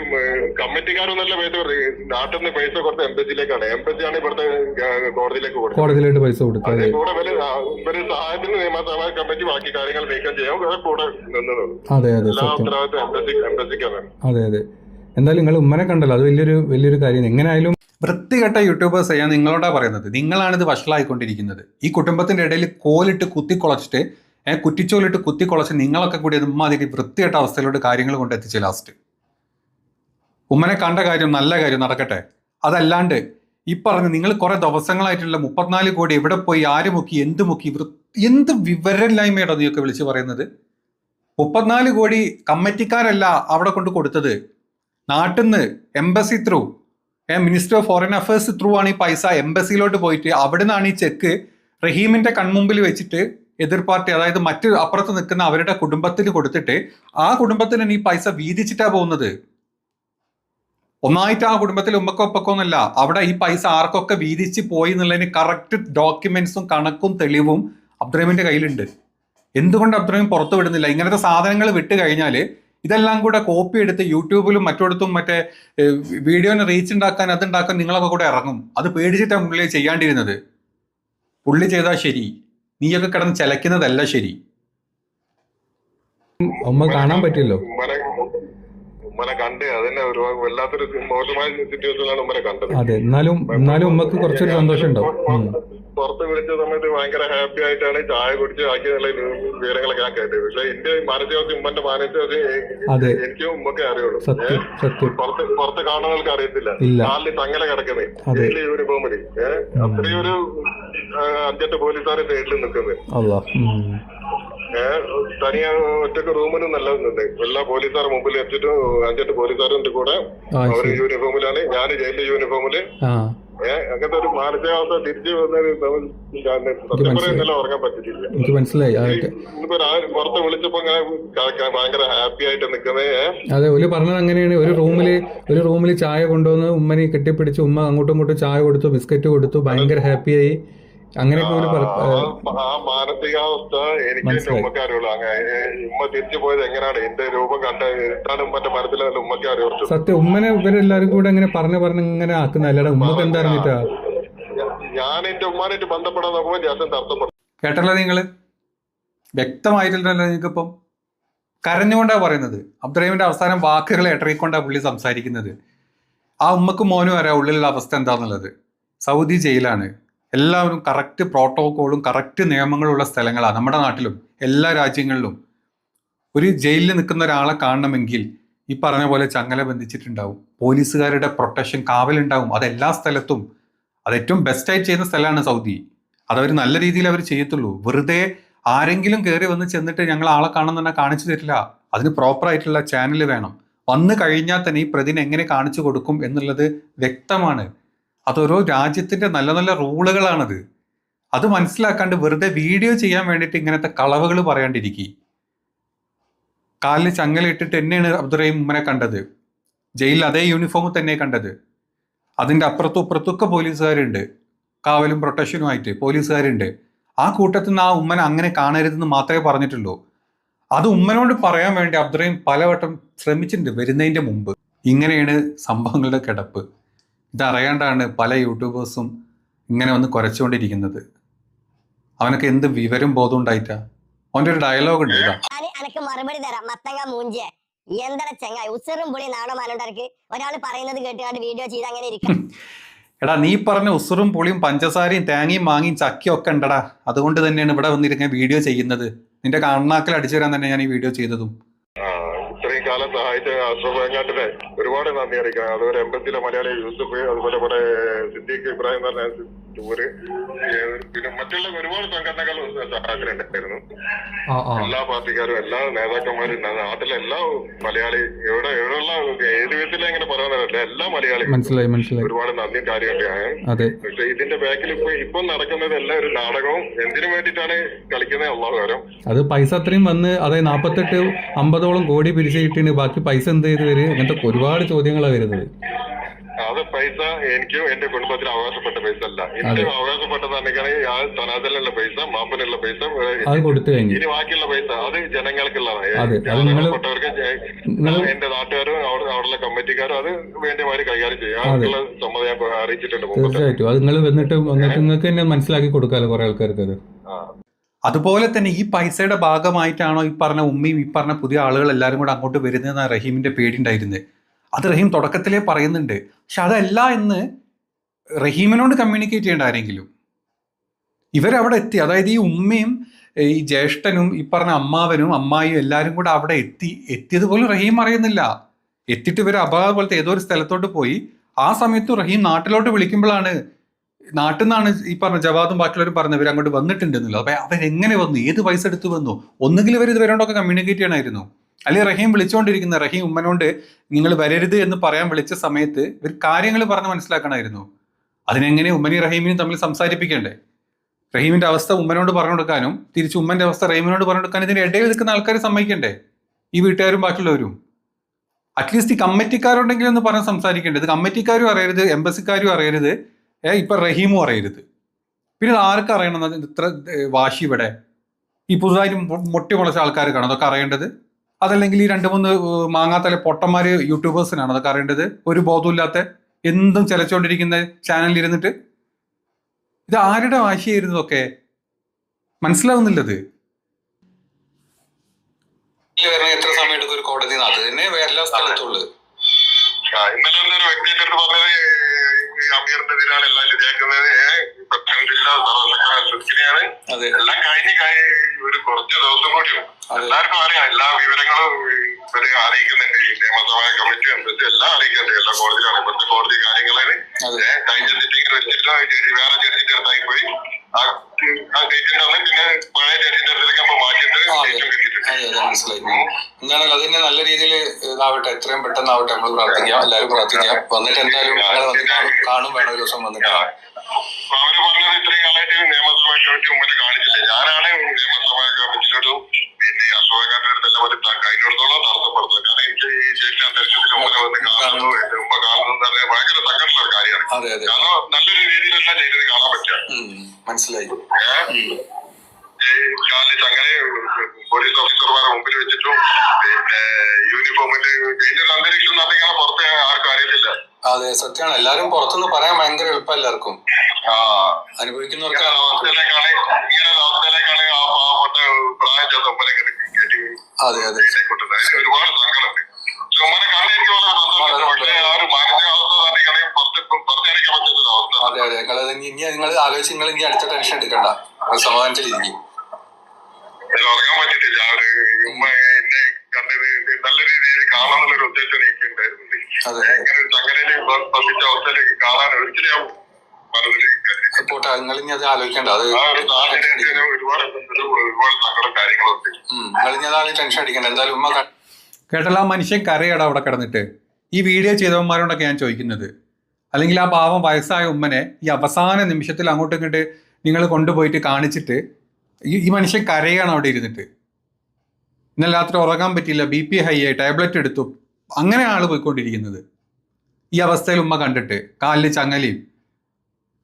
കമ്മിറ്റിക്കാരൊന്നല്ല പൈസ കൊടുത്തത് നാട്ടിൽ നിന്ന് പൈസ കൊടുത്ത എംബസിയിലേക്കാണ്. എംബസിയാണ് ഇവിടുത്തെ കോടതിയിലേക്ക് കൊടുത്തത്. കോടതിയിലോട്ട് പൈസ കൊടുത്തു അതേ അതെ കൂടെ ഇവർ ഇവർ സഹായത്തിന് നിയമസഭാ കമ്മിറ്റി ബാക്കി കാര്യങ്ങൾ നീക്കം ചെയ്യാം കൂടെ നിന്നത് അതെ അതെ എല്ലാ ഉത്തരവാദിത്വം എംബസി എംബസിക്കാണ്. അതെ അതെ. എന്തായാലും നിങ്ങൾ ഉമ്മനെ കണ്ടല്ലോ. അത് വലിയൊരു വലിയൊരു കാര്യം. എങ്ങനെയായാലും വൃത്തികെട്ട യൂട്യൂബേഴ്സ് ഞാൻ നിങ്ങളോടാ പറയുന്നത്. നിങ്ങളാണിത് വഷളായിക്കൊണ്ടിരിക്കുന്നത്. ഈ കുടുംബത്തിന്റെ ഇടയിൽ കോലിട്ട് കുത്തിക്കുളച്ചിട്ട് കുറ്റിച്ചോലിട്ട് കുത്തിക്കുളച്ച് നിങ്ങളൊക്കെ കൂടി ഇമ്മാതിരി വൃത്തിയായിട്ട് അവസ്ഥയിലോട്ട് കാര്യങ്ങൾ കൊണ്ട് എത്തിച്ച് ലാസ്റ്റ് ഉമ്മനെ കണ്ട കാര്യം നല്ല കാര്യം നടക്കട്ടെ. അതല്ലാണ്ട് ഈ പറഞ്ഞ നിങ്ങൾ കുറെ ദിവസങ്ങളായിട്ടുള്ള മുപ്പത്തിനാല് കോടി എവിടെ പോയി ആര് മുക്കി എന്ത് മുക്കി എന്ത് വിവരമില്ലായ്മയാണോ നീയൊക്കെ വിളിച്ച് പറയുന്നത്? മുപ്പത്തിനാല് കോടി കമ്മിറ്റിക്കാരല്ല അവിടെ കൊണ്ട് കൊടുത്തത്. നാട്ടിൽ നിന്ന് embassy through minister of foreign affairs through ആണ് ഈ പൈസ എംബസിയിലോട്ട് പോയിട്ട് അവിടെ നിന്നാണ് ഈ ചെക്ക് റഹീമിന്റെ കൺമുമ്പിൽ വെച്ചിട്ട് എതിർ പാർട്ടി അതായത് മറ്റ് അപ്പുറത്ത് നിൽക്കുന്ന അവരുടെ കുടുംബത്തിന് കൊടുത്തിട്ട് ആ കുടുംബത്തിന് നീ പൈസ വീതിച്ചിട്ടാ പോകുന്നത്? ഒന്നായിട്ട് ആ കുടുംബത്തിൽ ഉമ്മക്കൊപ്പക്കൊന്നുമല്ല അവിടെ ഈ പൈസ ആർക്കൊക്കെ വീതിച്ച് പോയി എന്നുള്ളതിന് കറക്റ്റ് ഡോക്യുമെന്റ്സും കണക്കും തെളിവും അബ്ദ്രഹീമിന്റെ കയ്യിലുണ്ട്. എന്തുകൊണ്ട് അബ്ദ്രഹീം പുറത്തു വിടുന്നില്ല? ഇങ്ങനത്തെ സാധനങ്ങൾ വിട്ട് കഴിഞ്ഞാൽ ഇതെല്ലാം കൂടെ കോപ്പി എടുത്ത് യൂട്യൂബിലും മറ്റിടത്തും മറ്റേ വീഡിയോനെ റീച്ച് ഉണ്ടാക്കാൻ അതുണ്ടാക്കാൻ നിങ്ങളൊക്കെ കൂടെ ഇറങ്ങും. അത് പേടിച്ചിട്ടാണ് പുള്ളി ചെയ്യാണ്ടിരുന്നത്. പുള്ളി ചെയ്താൽ ശരി. നീയൊക്കെ കിടന്ന് ചലക്കുന്നതല്ല ശരി. കാണാൻ പറ്റില്ലോ ഉമ്മനെ കണ്ട് അതന്നെ ഒരു വല്ലാത്തൊരു മോശമായ സിറ്റുവേഷനിലാണ് ഉമ്മനെ കണ്ടത്. അതെ എന്നാലും എന്നാലും ഉമ്മക്ക് കുറച്ചൊരു സന്തോഷം ഉണ്ടാവും. പുറത്ത് വിളിച്ച സമയത്ത് ഭയങ്കര ഹാപ്പി ആയിട്ടാണ് ചായ കുടിച്ച് ആക്കിയതുള്ള വിവരങ്ങളൊക്കെ ഞാൻ കേട്ടത്. പക്ഷെ എന്റെ മാനസികാവസ്ഥ ഉമ്മന്റെ മാനസികാവസ്ഥ. എനിക്കും ഉമ്മക്കെ അറിയുള്ളൂ. പുറത്ത് പുറത്ത് കാണുന്നവർക്ക് അറിയത്തില്ല. കാലിൽ തങ്ങല കിടക്കുന്നത്. യൂണിഫോമിൽ അത്രയൊരു അഞ്ചെട്ട് പോലീസുകാരെ സൈഡിൽ നിൽക്കുന്നത്. തനിയെ ഒറ്റയ്ക്ക് റൂമിൽ നല്ല എല്ലാ പോലീസുകാർ മുമ്പിൽ വെച്ചിട്ട് അഞ്ചെട്ട് പോലീസുകാരുടെ കൂടെ. അവർ അവർ യൂണിഫോമിലാണ്. ഞാൻ ജയിലിലെ യൂണിഫോമിൽ. അങ്ങനത്തെ ഒരു മാനസികാവസ്ഥ തിരിച്ചു വന്നാൽ ഉറങ്ങാൻ പറ്റിയിട്ടില്ല. എനിക്ക് മനസ്സിലായി. പുറത്ത് വിളിച്ചപ്പോ ഭയങ്കര ഹാപ്പി ആയിട്ട് നിൽക്കുന്നേ അതെ ഒരു പറഞ്ഞത് അങ്ങനെയാണ്. ഒരു റൂമിൽ ഒരു റൂമിൽ ചായ കൊണ്ടുവന്ന് ഉമ്മനെ കെട്ടിപ്പിടിച്ച് ഉമ്മ അങ്ങോട്ടും ഇങ്ങോട്ടും ചായ കൊടുത്തു ബിസ്ക്കറ്റ് കൊടുത്തു ഭയങ്കര ഹാപ്പിയായി അങ്ങനെയൊക്കെ ആ മാനസികാവസ്ഥ എനിക്ക് എന്റെ മനസ്സിലായി. ഉമ്മക്കാരുള്ളൂ അങ്ങനെ ഉമ്മ തിരിച്ചു പോയത് എങ്ങനെയാണ്? എന്റെ രൂപം കണ്ട ഇട്ടാലും മറ്റേ മനസ്സിലായാലും ഉമ്മക്ക് അറിയുള്ളൂ സത്യം ഉമ്മനെ ഇവരെല്ലാരും കൂടെ അങ്ങനെ പറഞ്ഞു പറഞ്ഞു ഇങ്ങനെ ആക്കുന്ന അല്ലാതെ ഉമ്മക്ക് എന്താ അറിഞ്ഞിട്ടാ? ഞാൻ എന്റെ ഉമ്മാനായിട്ട് ബന്ധപ്പെടാൻ നോക്കുമ്പോൾ ജാസൻ തടസ്സപ്പെടും. കേട്ടല്ലോ നിങ്ങൾ? വ്യക്തമായിട്ടില്ലല്ലോ നിങ്ങൾക്കിപ്പം. കരഞ്ഞുകൊണ്ടാണ് പറയുന്നത്. അബ്ദുറഹിമിന്റെ അവസാനം വാക്കുകൾ ഇടറിക്കൊണ്ടാണ് പുള്ളി സംസാരിക്കുന്നത്. ആ ഉമ്മക്കും മോനും അറിയാം ഉള്ളിലുള്ള അവസ്ഥ എന്താണെന്നുള്ളത് സൗദി ജയിലാണ്. എല്ലാവരും കറക്റ്റ് പ്രോട്ടോകോളും കറക്റ്റ് നിയമങ്ങളുള്ള സ്ഥലങ്ങളാണ് നമ്മുടെ നാട്ടിലും എല്ലാ രാജ്യങ്ങളിലും. ഒരു ജയിലിൽ നിൽക്കുന്ന ഒരാളെ കാണണമെങ്കിൽ ഈ പറഞ്ഞ പോലെ ചങ്ങല ബന്ധിച്ചിട്ടുണ്ടാവും. പോലീസുകാരുടെ പ്രൊട്ടക്ഷൻ കാവലുണ്ടാവും. അത് എല്ലാ സ്ഥലത്തും. അത് ഏറ്റവും ബെസ്റ്റായിട്ട് ചെയ്യുന്ന സ്ഥലമാണ് സൗദി. അതവർ നല്ല രീതിയിൽ അവർ ചെയ്യത്തുള്ളൂ. വെറുതെ ആരെങ്കിലും കയറി വന്ന് ചെന്നിട്ട് ഞങ്ങൾ ആളെ കാണുന്ന കാണിച്ചു തരില്ല. അതിന് പ്രോപ്പറായിട്ടുള്ള ചാനൽ വേണം. വന്നു കഴിഞ്ഞാൽ തന്നെ ഈ പ്രതിനെ എങ്ങനെ കാണിച്ചു കൊടുക്കും എന്നുള്ളത് വ്യക്തമാണ്. അതോരോ രാജ്യത്തിന്റെ നല്ല നല്ല റൂളുകളാണത്. അത് മനസ്സിലാക്കാണ്ട് വെറുതെ വീഡിയോ ചെയ്യാൻ വേണ്ടിയിട്ട് ഇങ്ങനത്തെ കളവുകൾ പറയാണ്ടിരിക്കി. കാലിൽ ചങ്ങല ഇട്ടിട്ട് എന്നെയാണ് അബ്ദുറഹിം ഉമ്മനെ കണ്ടത്. ജയിലിൽ അതേ യൂണിഫോം തന്നെ കണ്ടത്. അതിന്റെ അപ്പുറത്തും ഇപ്പുറത്തൊക്കെ പോലീസുകാരുണ്ട്. കാവലും പ്രൊട്ടക്ഷനുമായിട്ട് പോലീസുകാരുണ്ട്. ആ കൂട്ടത്തിൽ നിന്ന് ആ ഉമ്മൻ അങ്ങനെ കാണരുതെന്ന് മാത്രമേ പറഞ്ഞിട്ടുള്ളൂ. അത് ഉമ്മനോട് പറയാൻ വേണ്ടി അബ്ദുറഹിം പലവട്ടം ശ്രമിച്ചിട്ടുണ്ട് വരുന്നതിന്റെ മുമ്പ്. ഇങ്ങനെയാണ് സംഭവങ്ങളുടെ കിടപ്പ്. ഇതറിയാണ്ടാണ് പല യൂട്യൂബേഴ്സും ഇങ്ങനെ ഒന്ന് കുരച്ചുകൊണ്ടിരിക്കുന്നത്. അവനൊക്കെ എന്ത് വിവരം ബോധം ഉണ്ടായിട്ടാ അവന്റെ ഒരു ഡയലോഗ് ഉണ്ട് എനക്ക് മറുപടി തരാം. മത്തങ്ങ മൂഞ്ചെ എന്തട ചെങ്ങായി? ഉസറും പുളി നാടോ മാനുണ്ടർക്ക് ഒരാൾ പറയുന്നത് കേട്ടുകൊണ്ട് വീഡിയോ ചെയ്ത് അങ്ങനെ ഇരിക്കും. എടാ നീ പറഞ്ഞ ഉസുറും പുളിയും പഞ്ചസാരയും തേങ്ങയും മാങ്ങിയും ചക്കയും ഒക്കെ ഉണ്ടടാ. അതുകൊണ്ട് തന്നെയാണ് ഇവിടെ വന്നിരിക്കുന്ന വീഡിയോ ചെയ്യുന്നത്. നിന്റെ കണ്ണാക്കൽ അടിച്ചു തരാൻ തന്നെ ഞാൻ ഈ വീഡിയോ ചെയ്തതും. ഇത്രയും കാലം സഹായിച്ച ഒരുപാട് നന്ദി അറിയിക്കണം അതുപോലെ എൺപത്തിലെ മലയാളി യൂസഫ് അതുപോലെ നമ്മുടെ സിദ്ദീഖ് ഇബ്രാഹിം എന്ന് പറഞ്ഞ ടൂറ് പിന്നെ മറ്റുള്ള ഒരുപാട് സംഘടനകളും ആ എല്ലാ പാർട്ടിക്കാരും എല്ലാ നേതാക്കന്മാരും നാട്ടിലെ എല്ലാ മലയാളി എവിടെ എവിടെയുള്ള ഏത് വിധത്തിലും ഇങ്ങനെ പറയാനല്ല എല്ലാ മലയാളി മനസ്സിലായി മനസ്സിലായി. ഒരുപാട് നന്ദിയും കാര്യങ്ങളാണ് പക്ഷെ ഇതിന്റെ ബാക്കിൽ ഇപ്പൊ ഇപ്പൊ നടക്കുന്നത് എല്ലാ ഒരു നാടകവും എന്തിനു വേണ്ടിയിട്ടാണ് കളിക്കുന്നത് ഉള്ള കാര്യം അത് പൈസ അത്രയും വന്ന് അതായത് നാപ്പത്തെട്ട് അമ്പതോളം കോടി പിരിച്ചു കിട്ടിയിട്ട് ബാക്കി പൈസ എന്ത് ചെയ്ത് വരും? അങ്ങനത്തെ ഒരുപാട് ചോദ്യങ്ങളാണ് വരുന്നത്. അത് പൈസ എനിക്കും എന്റെ കുടുംബത്തിന് അവകാശപ്പെട്ട പൈസ അല്ല. എനിക്ക് അവകാശപ്പെട്ടതാണെങ്കിൽ ആ തനാതലുള്ള പൈസ മാപ്പനുള്ള പൈസ അത് കൊടുത്തു കഴിഞ്ഞു. ഇനി ബാക്കിയുള്ള പൈസ അത് ജനങ്ങൾക്കുള്ളതാണ്. എന്റെ നാട്ടുകാരും അവിടെ അവിടെയുള്ള കമ്മിറ്റിക്കാരും അത് വേണ്ടിയമാതിരി കൈകാര്യം ചെയ്യും. അതെ. അതിനുള്ള സമ്മതം ഞാൻ അറിയിച്ചിട്ടുണ്ട് തീർച്ചയായിട്ടും. അത് നിങ്ങൾ വന്നിട്ട് വന്നിട്ട് നിങ്ങൾക്ക് തന്നെ മനസ്സിലാക്കി കൊടുക്കാമല്ലോ കുറെ ആൾക്കാർക്ക് അത്. അതുപോലെ തന്നെ ഈ പൈസയുടെ ഭാഗമായിട്ടാണോ ഈ പറഞ്ഞ ഉമ്മയും ഈ പറഞ്ഞ പുതിയ ആളുകൾ എല്ലാവരും കൂടെ അങ്ങോട്ട് വരുന്നതെന്നാണ് റഹീമിന്റെ പേടിയുണ്ടായിരുന്നത് അത് റഹീം തുടക്കത്തിലേ പറയുന്നുണ്ട്. പക്ഷെ അതല്ല എന്ന് റഹീമിനോട് കമ്മ്യൂണിക്കേറ്റ് ചെയ്യേണ്ട ആരെങ്കിലും. ഇവരവിടെ എത്തി. അതായത് ഈ ഉമ്മയും ഈ ജ്യേഷ്ഠനും ഈ പറഞ്ഞ അമ്മാവനും അമ്മായിയും എല്ലാവരും കൂടെ അവിടെ എത്തി. എത്തിയത് പോലും റഹീം അറിയുന്നില്ല. എത്തിയിട്ട് ഇവർ അപകട പോലത്തെ ഏതോ ഒരു സ്ഥലത്തോട്ട് പോയി. ആ സമയത്ത് റഹീം നാട്ടിലോട്ട് വിളിക്കുമ്പോഴാണ് നാട്ടിൽ നിന്നാണ് ഈ പറഞ്ഞ ജവാദും ബാക്കിയുള്ളവരും പറഞ്ഞ ഇവർ അങ്ങോട്ട് വന്നിട്ടുണ്ടെന്നുള്ളത്. അപ്പം അവരെങ്ങനെ വന്നു? ഏത് പൈസ എടുത്ത് വന്നു? ഒന്നുകിൽ ഇവർ ഇതുവരോണ്ടൊക്കെ കമ്മ്യൂണിക്കേറ്റ് ചെയ്യണമായിരുന്നു. അല്ലെങ്കിൽ റഹീം വിളിച്ചുകൊണ്ടിരിക്കുന്ന റഹീം ഉമ്മനോണ്ട് നിങ്ങൾ വരരുത് എന്ന് പറയാൻ വിളിച്ച സമയത്ത് ഇവർ കാര്യങ്ങൾ പറഞ്ഞ് മനസ്സിലാക്കണമായിരുന്നു. അതിനെങ്ങനെ ഉമ്മനെയും റഹീമിനും തമ്മിൽ സംസാരിപ്പിക്കണ്ടേ? റഹീമിന്റെ അവസ്ഥ ഉമ്മനോട് പറഞ്ഞു കൊടുക്കാനും തിരിച്ച് ഉമ്മന്റെ അവസ്ഥ റഹീമിനോട് പറഞ്ഞു കൊടുക്കാനും ഇതിന് ഇടയിൽ നിൽക്കുന്ന ആൾക്കാർ സമ്മതിക്കണ്ടേ? ഈ വീട്ടുകാരും ബാക്കിയുള്ളവരും. അറ്റ്ലീസ്റ്റ് ഈ കമ്മിറ്റിക്കാരുണ്ടെങ്കിലും ഒന്ന് പറഞ്ഞ് സംസാരിക്കേണ്ടത് ഇത് കമ്മിറ്റിക്കാരും അറിയരുത് എംബസിക്കാരും അറിയരുത് ഏഹ് ഇപ്പൊ റഹീമും അറിയരുത്. പിന്നെ ഇത് ആർക്ക് അറിയണം? ഇത്ര വാശി ഇവിടെ. ഈ പുതുതായി മൊട്ടി മുളച്ച ആൾക്കാർക്കാണ്? അതൊക്കെ അറിയേണ്ടത്? അതല്ലെങ്കിൽ ഈ രണ്ട് മൂന്ന് മാങ്ങാത്തല പൊട്ടന്മാര് യൂട്യൂബേഴ്സിനാണ് അതൊക്കെ അറിയേണ്ടത്. ഒരു ബോധമില്ലാത്ത എന്തും ചിലച്ചുകൊണ്ടിരിക്കുന്ന ചാനലിൽ ഇരുന്നിട്ട് ഇത് ആരുടെ വാശിയായിരുന്നു ഒക്കെ മനസ്സിലാവുന്നില്ലത് എത്ര സമയം എടുക്കും ഒരു കോടതി അത് തന്നെ എല്ലാ സ്ഥലത്തുള്ളു ആ, ഇന്നലെ ഒരു വ്യക്തി എന്റെ അടുത്ത് പറഞ്ഞത് ഈ അമീറിന്റെ ഇതിലാണ് എല്ലാം ശരിയാക്കുന്നത് എല്ലാം കഴിഞ്ഞ് കഴിഞ്ഞ് ഒരു കുറച്ച് ദിവസം കൂടിയും എല്ലാവർക്കും അറിയാം. എല്ലാ വിവരങ്ങളും ഇവർ അറിയിക്കുന്നുണ്ട്. നിയമസഭാ കമ്മിറ്റി അനുസരിച്ച് എല്ലാം അറിയിക്കുന്നുണ്ട്. എല്ലാ കോടതിയിലാണ് ഇപ്പോഴത്തെ കോടതി ഏഹ് കഴിഞ്ഞ സിറ്റിംഗിൽ വെച്ചിട്ട് വേറെ ജഡ്ജിന്റെ അടുത്തായി പോയി. ആ ഡേറ്റിന്റെ അന്ന് പിന്നെ പഴയ ജഡ്ജിന്റെ അടുത്തേക്ക് അപ്പൊ മാറ്റിയിട്ട്. ഡേറ്റും മനസ്സിലായി. എന്താണല്ലോ അതിന്റെ നല്ല രീതിയിൽ ഇതാവട്ടെ. എത്രയും പെട്ടെന്ന് ആവട്ടെ നമ്മൾ പ്രാർത്ഥിക്കാം. എല്ലാവരും പ്രാർത്ഥിക്കാം. വന്നിട്ട് എന്തായാലും വന്ന് കാണും. വേണം ഒരു ദിവസം വന്നിട്ട് അവർ പറഞ്ഞത് ഇത്രയും കാലമായിട്ട് നിയമസഭാ കമ്മിറ്റി മുമ്പിൽ കാണിച്ചില്ല. ഞാനാണ് നിയമസഭാ കമ്മിറ്റിയോടും പിന്നെ ഈ അശോകാന്റെ അടുത്തെല്ലാം ഒരു കഴിഞ്ഞിടത്തോളം തടസ്സപ്പെടുത്തുന്നത് കാരണം എനിക്ക് ഈ ശേഷി അന്തരീക്ഷത്തിൽ മുമ്പിൽ വന്ന് കാണുന്നു എന്റെ ഉമ്മ കാണുന്നു എന്ന് പറഞ്ഞാൽ ഭയങ്കര സങ്കടമുള്ള ഒരു കാര്യമാണ്. കാരണം നല്ലൊരു രീതിയിലെല്ലാം ചെയ്തത് കാണാൻ പറ്റുക. മനസ്സിലായി. കാലിച്ച് അങ്ങനെ പോലീസ് ഓഫീസർമാരെ മുമ്പിൽ വെച്ചിട്ടും പിന്നെ യൂണിഫോമിന്റെ ഒരു അന്തരീക്ഷം നടക്കാൻ പുറത്ത് ആർക്കും അറിയത്തില്ല. അതെ സത്യമാണ്. എല്ലാരും പുറത്തുനിന്ന് പറയാൻ ഭയങ്കര എളുപ്പം എല്ലാവർക്കും. അനുഭവിക്കുന്നവർക്ക് ഇങ്ങനെ അവസ്ഥയിലേക്കാണ് ഇങ്ങനെ ആ പാവപ്പെട്ട പ്രായം ചെന്ന ഉമ്മനെ ഇങ്ങനെ കയറ്റി അതെ അതെ. ഒരുപാട് സങ്കടമുണ്ട് വളരെ സന്തോഷം പക്ഷേ ആ ഒരു മാനസികാവസ്ഥ തന്നെയാണെങ്കിൽ പറ്റുന്ന അവസ്ഥ. അതെ അതെ. നിങ്ങൾ ഇനി നിങ്ങൾ ആലോചിച്ച് നിങ്ങൾ ഇനി അടുത്ത ടെൻഷൻ എടുക്കണ്ട. സമാധാനത്തിലിരിക്കും ഉറങ്ങാൻ പറ്റിയിട്ടില്ല. ഉമ്മ എന്നെ കണ്ടത് നല്ല രീതിയിൽ കാണാന്നുള്ളൊരു ഉദ്ദേശം എനിക്ക് അങ്ങനെ ഒരു ചങ്ങലയിൽ ബന്ധിച്ച അവസ്ഥയിലേക്ക് കാണാൻ ഒരിക്കലും പോട്ടെ നിങ്ങൾ ഇനി അത് ആലോചിക്കേണ്ട. അത് നിങ്ങൾ ഇനി ടെൻഷൻ അടിക്കണ്ട. എന്തായാലും ഉമ്മ കേട്ടല്ല ആ മനുഷ്യൻ കരയടാ അവിടെ കിടന്നിട്ട്. ഈ വീഡിയോ ചെയ്തവന്മാരോടൊക്കെ ഞാൻ ചോദിക്കുന്നത്. അല്ലെങ്കിൽ ആ പാവം വയസ്സായ ഉമ്മനെ ഈ അവസാന നിമിഷത്തിൽ അങ്ങോട്ടും ഇങ്ങോട്ട് നിങ്ങൾ കൊണ്ടുപോയിട്ട് കാണിച്ചിട്ട് ഈ മനുഷ്യൻ കരയാണ് അവിടെ ഇരുന്നിട്ട്. ഇന്നലെ രാത്രി ഉറങ്ങാൻ പറ്റിയില്ല ബി പി ഹൈ ആയി ടാബ്ലറ്റ് എടുത്തു. അങ്ങനെ ആൾ പോയിക്കൊണ്ടിരിക്കുന്നത്. ഈ അവസ്ഥയിൽ ഉമ്മ കണ്ടിട്ട് കാലിൽ ചങ്ങലയും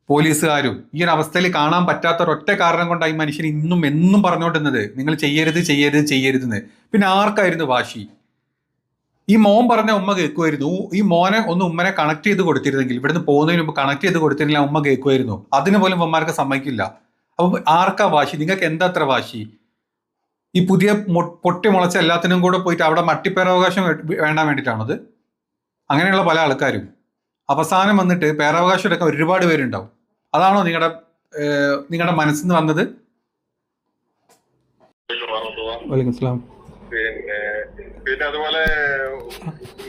പോലീസുകാരും ഈ ഒരു അവസ്ഥയിൽ കാണാൻ പറ്റാത്ത ഒരൊറ്റ കാരണം കൊണ്ടാണ് ഈ മനുഷ്യൻ ഇന്നും എന്നും പറഞ്ഞുകൊണ്ടിരുന്നത്? നിങ്ങൾ ചെയ്യരുത് ചെയ്യരുത് ചെയ്യരുതെന്ന്. പിന്നെ ആർക്കായിരുന്നു വാശി? ഈ മോൻ പറഞ്ഞ ഉമ്മ കേൾക്കുമായിരുന്നു. ഈ മോനെ ഒന്ന് ഉമ്മനെ കണക്ട് ചെയ്ത് കൊടുത്തിരുന്നെങ്കിൽ ഇവിടുന്ന് പോകുന്നതിന് മുമ്പ് കണക്ട് ചെയ്ത് കൊടുത്തിരുന്നില്ല ഉമ്മ കേൾക്കുമായിരുന്നു. അതിന് പോലും ഉമ്മമാർക്ക് സമ്മതിക്കില്ല. അപ്പം ആർക്കാ വാശി? നിങ്ങൾക്ക് എന്താ അത്ര വാശി? ഈ പുതിയ പൊട്ടി മുളച്ച എല്ലാത്തിനും കൂടെ പോയിട്ട് അവിടെ മട്ടിപ്പേരാവകാശം വേണ്ട വേണ്ടിയിട്ടാണത്. അങ്ങനെയുള്ള പല ആൾക്കാരും. അവസാനം വന്നിട്ട് പേരാവകാശം എടുക്കാൻ ഒരുപാട് പേരുണ്ടാവും. അതാണോ നിങ്ങളുടെ നിങ്ങളുടെ മനസ്സിൽ നിന്ന് വന്നത്? വലൈക്കും സ്ലാം. പിന്നെ പിന്നെ അതുപോലെ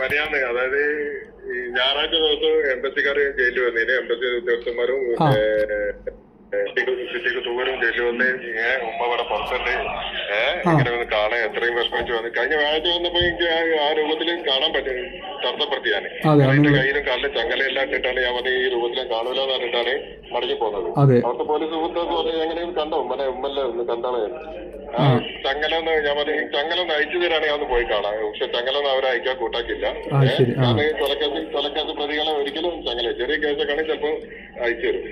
മരിയാന്ന് അതായത് ഞായറാഴ്ച ദിവസം എംബസിക്കാർ ജയിലിൽ വന്നതിന് എംബസി ഉദ്യോഗസ്ഥന്മാരും സിറ്റിക്ക് തൂവരും ജയിലിൽ വന്ന് ഏ ഉമ്മ ഇവിടെ പുറത്തുണ്ട്. ഏഹ് ഇങ്ങനെ ഒന്ന് കാണാൻ എത്രയും വിഷമിച്ച് വന്നു. കഴിഞ്ഞ വ്യാഴാഴ്ച വന്നപ്പോ എനിക്ക് ആ- ആ രൂപത്തിൽ കാണാൻ പറ്റും തടസ്സപ്പെടുത്തി ഞാൻ അതെ എന്റെ അന്ന് കയ്യിലും കാലിലും ചങ്ങലയെല്ലാം ഇട്ടിട്ടാണ് ഞാൻ വന്ന് ഈ രൂപത്തിലും കാണൂല എന്ന് പറഞ്ഞിട്ടാണ് മടങ്ങി പോകുന്നത് അവിടുത്തെ പോലീസ് സുഹൃത്തെന്ന് പറഞ്ഞാൽ എങ്ങനെയും കണ്ടോ? ഉമ്മനെ ഉമ്മല്ല ഒന്ന് കണ്ടാളെ. ആ ചങ്ങലൊന്ന് ഞാൻ പറഞ്ഞു ചങ്ങലൊന്ന് അയച്ചു തരാണെങ്കിൽ അന്ന് പോയി കാണാം. പക്ഷെ ചങ്ങലൊന്നും അവരെ അയക്കാൻ കൂട്ടാക്കില്ല. കാരണം കൊലക്കേസ് കൊലക്കേസ് പ്രതികളെ ഒരിക്കലും ചങ്ങല ചെറിയ കേസൊക്കെ ആണെങ്കിൽ ചിലപ്പോൾ അയച്ചു തരും.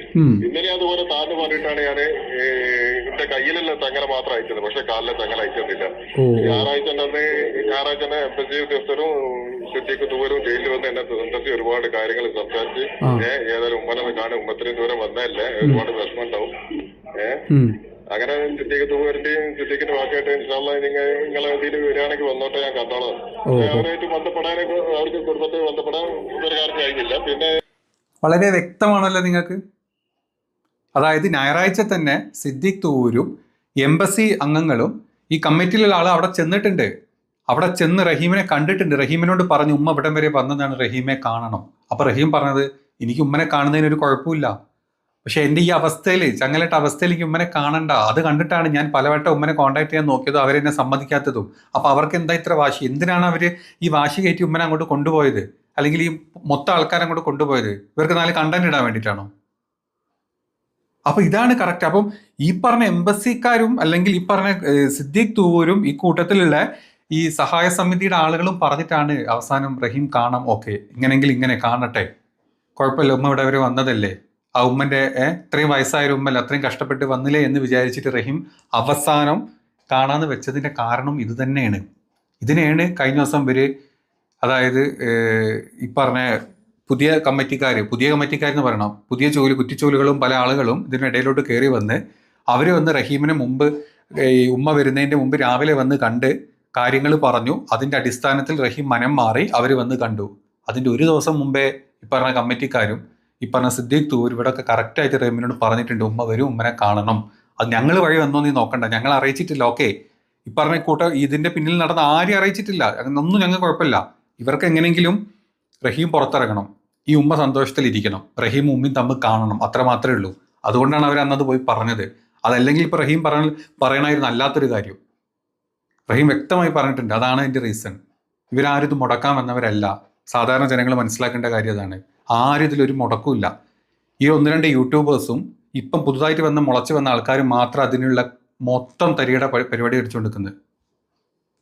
ഇന്നലെ അതുപോലെ താന്ന് പറഞ്ഞിട്ടാണ് ഞാൻ എന്റെ കയ്യിലുള്ള ചങ്ങല മാത്രം അയച്ചത് പക്ഷെ കാലിലെ ചങ്ങല അയച്ചിട്ടില്ല. ഞായറാഴ്ച അന്ന് ഞായറാഴ്ച തന്നെ എം എസ് സി ഉദ്യോഗസ്ഥരും സിദ്ദീഖ് ദൂരവും ജയിലിൽ വന്ന് എന്നെ സന്ദർശിച്ച് ഒരുപാട് കാര്യങ്ങൾ സംസാരിച്ച് ഏതായാലും ഉമ്മനെ കാണും. ഉമ്മത്തിനും ദൂരം വന്നതല്ലേ? ഒരുപാട് വിഷമം ഉണ്ടാവും. ഏഹ്. അങ്ങനെ സിദ്ദീഖ് തൂവരുടെയും സിദ്ദീഖിന്റെ വാക്കായിട്ട് ഇൻഷാള്ള നിങ്ങൾ നിങ്ങളെ ഇതിൽ വരികയാണെങ്കിൽ വന്നോട്ടെ ഞാൻ കണ്ടോളാം. അവരായിട്ട് ബന്ധപ്പെടാനൊക്കെ അവർക്ക് കുടുംബത്തെ ബന്ധപ്പെടാൻ ഒരു കാര്യം കഴിഞ്ഞില്ല. പിന്നെ വളരെ വ്യക്തമാണല്ലോ നിങ്ങൾക്ക്. അതായത് ഞായറാഴ്ച തന്നെ സിദ്ദിഖ് തൂരും എംബസി അംഗങ്ങളും ഈ കമ്മിറ്റിയിലുള്ള ആൾ അവിടെ ചെന്നിട്ടുണ്ട്. അവിടെ ചെന്ന് റഹീമിനെ കണ്ടിട്ടുണ്ട്. റഹീമിനോട് പറഞ്ഞു ഉമ്മ ഇവിടം വരെ വന്നതാണ് റഹീമെ കാണണം. അപ്പൊ റഹീം പറഞ്ഞത് എനിക്ക് ഉമ്മനെ കാണുന്നതിന് ഒരു കുഴപ്പമില്ല. പക്ഷെ എന്റെ ഈ അവസ്ഥയിൽ ചങ്ങലട്ട അവസ്ഥയിലേക്ക് ഉമ്മനെ കാണണ്ട. അത് കണ്ടിട്ടാണ് ഞാൻ പലവട്ടം ഉമ്മനെ കോൺടാക്ട് ചെയ്യാൻ നോക്കിയതും അവരെന്നെ സമ്മതിക്കാത്തതും. അപ്പൊ അവർക്ക് എന്താ ഇത്ര വാശി? എന്തിനാണ് അവർ ഈ വാശി കയറ്റി ഉമ്മനെ അങ്ങോട്ട് കൊണ്ടുപോയത്? അല്ലെങ്കിൽ ഈ മൊത്തം ആൾക്കാരെ അങ്ങോട്ട് കൊണ്ടുപോയത്? ഇവർക്ക് നാല് കണ്ടന്റ് ഇടാൻ വേണ്ടിയിട്ടാണോ? അപ്പൊ ഇതാണ് കറക്റ്റ് അപ്പം ഈ പറഞ്ഞ എംബസിക്കാരും അല്ലെങ്കിൽ ഈ പറഞ്ഞ സിദ്ദീഖ് തൂവൂരും ഈ കൂട്ടത്തിലുള്ള ഈ സഹായ സമിതിയുടെ ആളുകളും പറഞ്ഞിട്ടാണ് അവസാനം റഹീം കാണാം ഓക്കെ. ഇങ്ങനെങ്കിൽ ഇങ്ങനെ കാണട്ടെ. കുഴപ്പമില്ല ഉമ്മ ഇവിടെ വരെ വന്നതല്ലേ? ആ ഉമ്മന്റെ ഇത്രയും വയസ്സായ ഒരു ഉമ്മല്ല അത്രയും കഷ്ടപ്പെട്ട് വന്നില്ലേ എന്ന് വിചാരിച്ചിട്ട് റഹീം അവസാനം കാണാന്ന് വെച്ചതിന്റെ കാരണം ഇത് തന്നെയാണ്. ഇതിനെയാണ് കഴിഞ്ഞ ദിവസം ഇവർ അതായത് ഈ പറഞ്ഞ പുതിയ കമ്മിറ്റിക്കാർ പുതിയ കമ്മിറ്റിക്കാർ എന്ന് പറയണം പുതിയ ജോലി കുറ്റിച്ചോലുകളും പല ആളുകളും ഇതിനിടയിലോട്ട് കയറി വന്ന് അവർ വന്ന് റഹീമിന് മുമ്പ് ഈ ഉമ്മ വരുന്നതിന്റെ മുമ്പ് രാവിലെ വന്ന് കണ്ട് കാര്യങ്ങൾ പറഞ്ഞു. അതിന്റെ അടിസ്ഥാനത്തിൽ റഹീം മനം മാറി അവർ വന്ന് കണ്ടു. അതിന്റെ ഒരു ദിവസം മുമ്പേ ഈ പറഞ്ഞ കമ്മിറ്റിക്കാരും ഈ പറഞ്ഞ സിദ്ദീഖ് തൂർ ഇവിടെ ഒക്കെ കറക്റ്റായിട്ട് റഹീമിനോട് പറഞ്ഞിട്ടുണ്ട് ഉമ്മ വരും ഉമ്മനെ കാണണം. അത് ഞങ്ങൾ വഴി വന്നോ നീ നോക്കണ്ട. ഞങ്ങൾ അറിയിച്ചിട്ടില്ല ഓക്കെ ഈ പറഞ്ഞ കൂട്ട ഇതിന്റെ പിന്നിൽ നടന്ന ആരും അറിയിച്ചിട്ടില്ല. ഒന്നും ഞങ്ങൾ കുഴപ്പമില്ല. ഇവർക്ക് എങ്ങനെയെങ്കിലും റഹീം പുറത്തിറങ്ങണം. ഈ ഉമ്മ സന്തോഷത്തിലിരിക്കണം റഹീം ഉമ്മയും തമ്മിൽ കാണണം. അത്ര മാത്രമേ ഉള്ളൂ. അതുകൊണ്ടാണ് അവർ അന്നത് പോയി പറഞ്ഞത്. അതല്ലെങ്കിൽ ഇപ്പൊ റഹീം പറ പറയണായിരുന്നു അല്ലാത്തൊരു കാര്യം. റഹീം വ്യക്തമായി പറഞ്ഞിട്ടുണ്ട്. അതാണ് അതിന്റെ റീസൺ ഇവരാരും ഇത് മുടക്കാൻ വന്നവരല്ല സാധാരണ ജനങ്ങൾ മനസ്സിലാക്കേണ്ട കാര്യം അതാണ്. ആരും ഇതിലൊരു മുടക്കുമില്ല. ഈ ഒന്ന് രണ്ട് യൂട്യൂബേഴ്സും ഇപ്പം പുതുതായിട്ട് വന്ന മുളച്ച് വന്ന ആൾക്കാർ മാത്രം അതിനുള്ള മൊത്തം തരികയുടെ പരിപാടി അടിച്ചുകൊണ്ടിരിക്കുന്നത്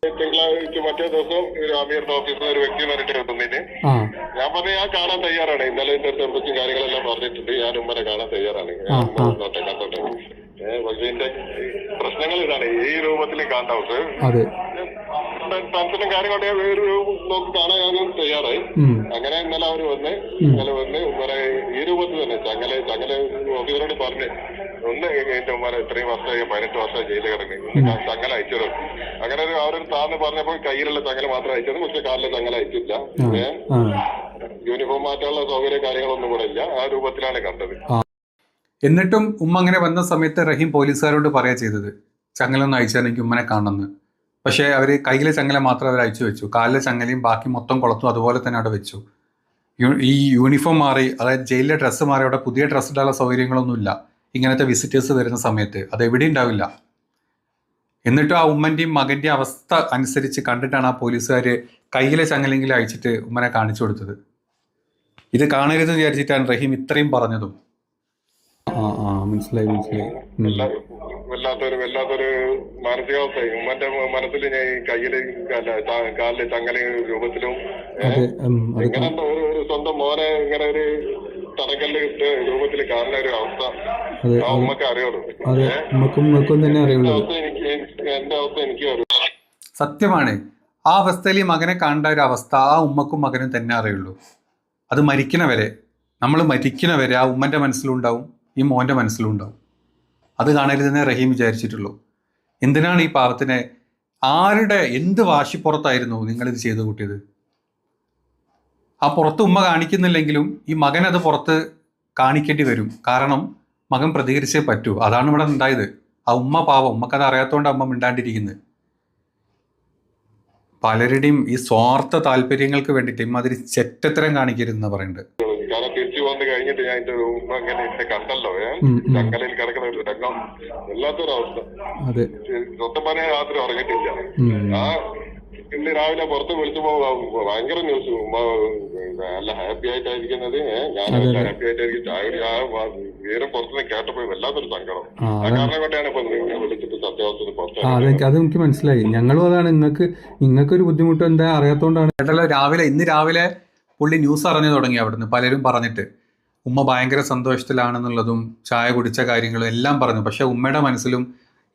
തിങ്കളാഴ്ച മറ്റേ ദിവസം ഒരു അമീറിന്റെ ഓഫീസിൽ ഒരു വ്യക്തി വന്നിട്ട് എത്തുന്നതിന് ഞാൻ പറഞ്ഞു ഞാൻ കാണാൻ തയ്യാറാണ്. ഇന്നലെ എന്റെ അടുത്ത് കാര്യങ്ങളെല്ലാം പറഞ്ഞിട്ടുണ്ട്. ഞാൻ ഉമ്മനെ കാണാൻ തയ്യാറാണ്. കണ്ടോട്ടെ. ഏഹ് പക്ഷെ പ്രശ്നങ്ങൾ ഇതാണ്. ഈ രൂപത്തിൽ ഹൗസ് അതെ. പെൻഷനും കാര്യങ്ങളൊക്കെ ഒരു നോക്കി കാണാൻ തയ്യാറായി. അങ്ങനെ ഇന്നലെ അവർ വന്ന്. ഇന്നലെ വന്ന് ഉമ്മനെ ഈ രൂപത്തിൽ തന്നെ ചങ്ങല ചങ്ങല ഓഫീസറോട് പറഞ്ഞു ഒന്ന് എന്റെ ഉമ്മാരെ ഇത്രയും വർഷമായി പതിനെട്ട് വർഷമായി ജയിലിൽ കിടക്കി ചങ്ങല അയച്ചത്. അങ്ങനെ ഒരു അവരൊരു താന്ന് പറഞ്ഞപ്പോൾ കയ്യിലുള്ള ചങ്ങല മാത്രം അയച്ചത് പക്ഷെ കാലിലെ ചങ്ങല അയച്ചില്ല. യൂണിഫോം മാറ്റാനുള്ള സൗകര്യ കാര്യങ്ങളൊന്നും കൂടെ ഇല്ല. ആ രൂപത്തിലാണ് കണ്ടത്. എന്നിട്ടും ഉമ്മ അങ്ങനെ വന്ന സമയത്ത് റഹീം പോലീസുകാരോട് പറയാ ചെയ്തത് ചങ്ങലൊന്ന് അയച്ചാൽ എനിക്ക് ഉമ്മനെ കാണണമെന്ന്. പക്ഷേ അവർ കയ്യിലെ ചങ്ങല മാത്രം അവർ അയച്ചു വെച്ചു. കാലിലെ ചങ്ങലയും ബാക്കി മൊത്തം കുളത്തും അതുപോലെ തന്നെ അവിടെ വെച്ചു. ഈ യൂണിഫോം മാറി അതായത് ജയിലിലെ ഡ്രസ്സ് മാറി അവിടെ പുതിയ ഡ്രസ്സ് ഇടാനുള്ള സൗകര്യങ്ങളൊന്നുമില്ല ഇങ്ങനത്തെ വിസിറ്റേഴ്സ് വരുന്ന സമയത്ത് അത് എവിടെ ഉണ്ടാവില്ല. എന്നിട്ടും ആ ഉമ്മന്റെയും മകന്റെയും അവസ്ഥ അനുസരിച്ച് കണ്ടിട്ടാണ് ആ പോലീസുകാർ കയ്യിലെ ചങ്ങലെങ്കിലും അയച്ചിട്ട് ഉമ്മനെ കാണിച്ചു കൊടുത്തത്. ഇത് കാണരുതെന്ന് വിചാരിച്ചിട്ടാണ് റഹീം ഇത്രയും പറഞ്ഞതും. മനസ്സിലായി മനസ്സിലായി. ഉം. വല്ല- വല്ലാത്തൊരു വല്ലാത്തൊരു മാനസികാവസ്ഥ ഉമ്മന്റെ മനസ്സിൽ ഞാൻ കയ്യിൽ കാലിലെ ചങ്ങല രൂപത്തിലും ഇങ്ങനെ ഒരു സ്വന്തം മോനെ ഇങ്ങനെ ഒരു തടക്കല്ല് രൂപത്തിൽ കാണുന്ന ഒരു അവസ്ഥ. ആ ഉമ്മക്ക് അറിയുള്ളൂ. എന്റെ എനിക്ക് എന്റെ അവസ്ഥ എനിക്ക് അറിയാം സത്യമാണ്. ആ അവസ്ഥയിൽ ഈ മകനെ കാണേണ്ട ഒരു അവസ്ഥ ആ ഉമ്മക്കും മകനും തന്നെ അറിയുള്ളൂ. അത് മരിക്കണവരെ നമ്മൾ മരിക്കണവരെ ആ ഉമ്മന്റെ മനസ്സിലുണ്ടാവും. ഈ മോന്റെ മനസ്സിലുണ്ടാവും അത് കാണരുതെന്നേ റഹീം വിചാരിച്ചിട്ടുള്ളൂ. എന്തിനാണ് ഈ പാവത്തിനെ ആരുടെ എന്ത് വാശിപ്പുറത്തായിരുന്നു നിങ്ങളിത് ചെയ്തു കൂട്ടിയത്? ആ പുറത്ത് ഉമ്മ കാണിക്കുന്നില്ലെങ്കിലും ഈ മകൻ അത് പുറത്ത് കാണിക്കേണ്ടി വരും. കാരണം മകൻ പ്രതികരിച്ചേ പറ്റൂ. അതാണ് ഇവിടെ ഉണ്ടായത്. ആ ഉമ്മ പാവം. ഉമ്മക്കത് അറിയാത്തോണ്ട് അമ്മ മിണ്ടാണ്ടിരിക്കുന്നത് പലരുടെയും ഈ സ്വാർത്ഥ താല്പര്യങ്ങൾക്ക് വേണ്ടിയിട്ട് ഇമാതിരി ചെറ്റത്തരം കാണിക്കരുതെന്ന് പറയുന്നുണ്ട് കാരണം തിരിച്ചു വന്ന് കഴിഞ്ഞിട്ട് ഞാൻ എന്റെ റൂം അങ്ങനെ എന്നെ കണ്ടല്ലോ ഏഹ്. ചങ്ങലയിൽ കിടക്കുന്ന ഒരു രംഗം. വല്ലാത്തൊരവസ്ഥ അതെ. സ്വന്തം പറഞ്ഞ രാത്രി ഉറങ്ങിട്ടില്ല. ആ ഇന്ന് രാവിലെ പുറത്ത് വിളിച്ചപ്പോ ഭയങ്കര ന്യൂസ് നല്ല ഹാപ്പി ആയിട്ടായിരിക്കുന്നത്. ഞാൻ. ഹാപ്പി ആയിട്ടായിരിക്കും. ചായ വിവരം പുറത്തുനിന്ന് കേട്ടപ്പോ വല്ലാത്തൊരു സങ്കടം. ആ കാരണം കൊണ്ടാണ് ഇപ്പൊ നിങ്ങളെ വിളിച്ചിട്ട് സത്യാവസ്ഥ ആ പുറത്ത് അത് എനിക്ക് മനസ്സിലായി. ഞങ്ങളും അതാണ്. നിങ്ങൾക്ക് നിങ്ങൾക്ക് ഒരു ബുദ്ധിമുട്ട് എന്താ അറിയാത്തോണ്ടാണ്. കേട്ടല്ലോ രാവിലെ ഇന്ന് രാവിലെ പുള്ളി ന്യൂസ് അറിഞ്ഞു തുടങ്ങി അവിടുന്ന്. പലരും പറഞ്ഞിട്ട് ഉമ്മ ഭയങ്കര സന്തോഷത്തിലാണെന്നുള്ളതും ചായ കുടിച്ച കാര്യങ്ങളും എല്ലാം പറഞ്ഞു. പക്ഷെ ഉമ്മയുടെ മനസ്സിലും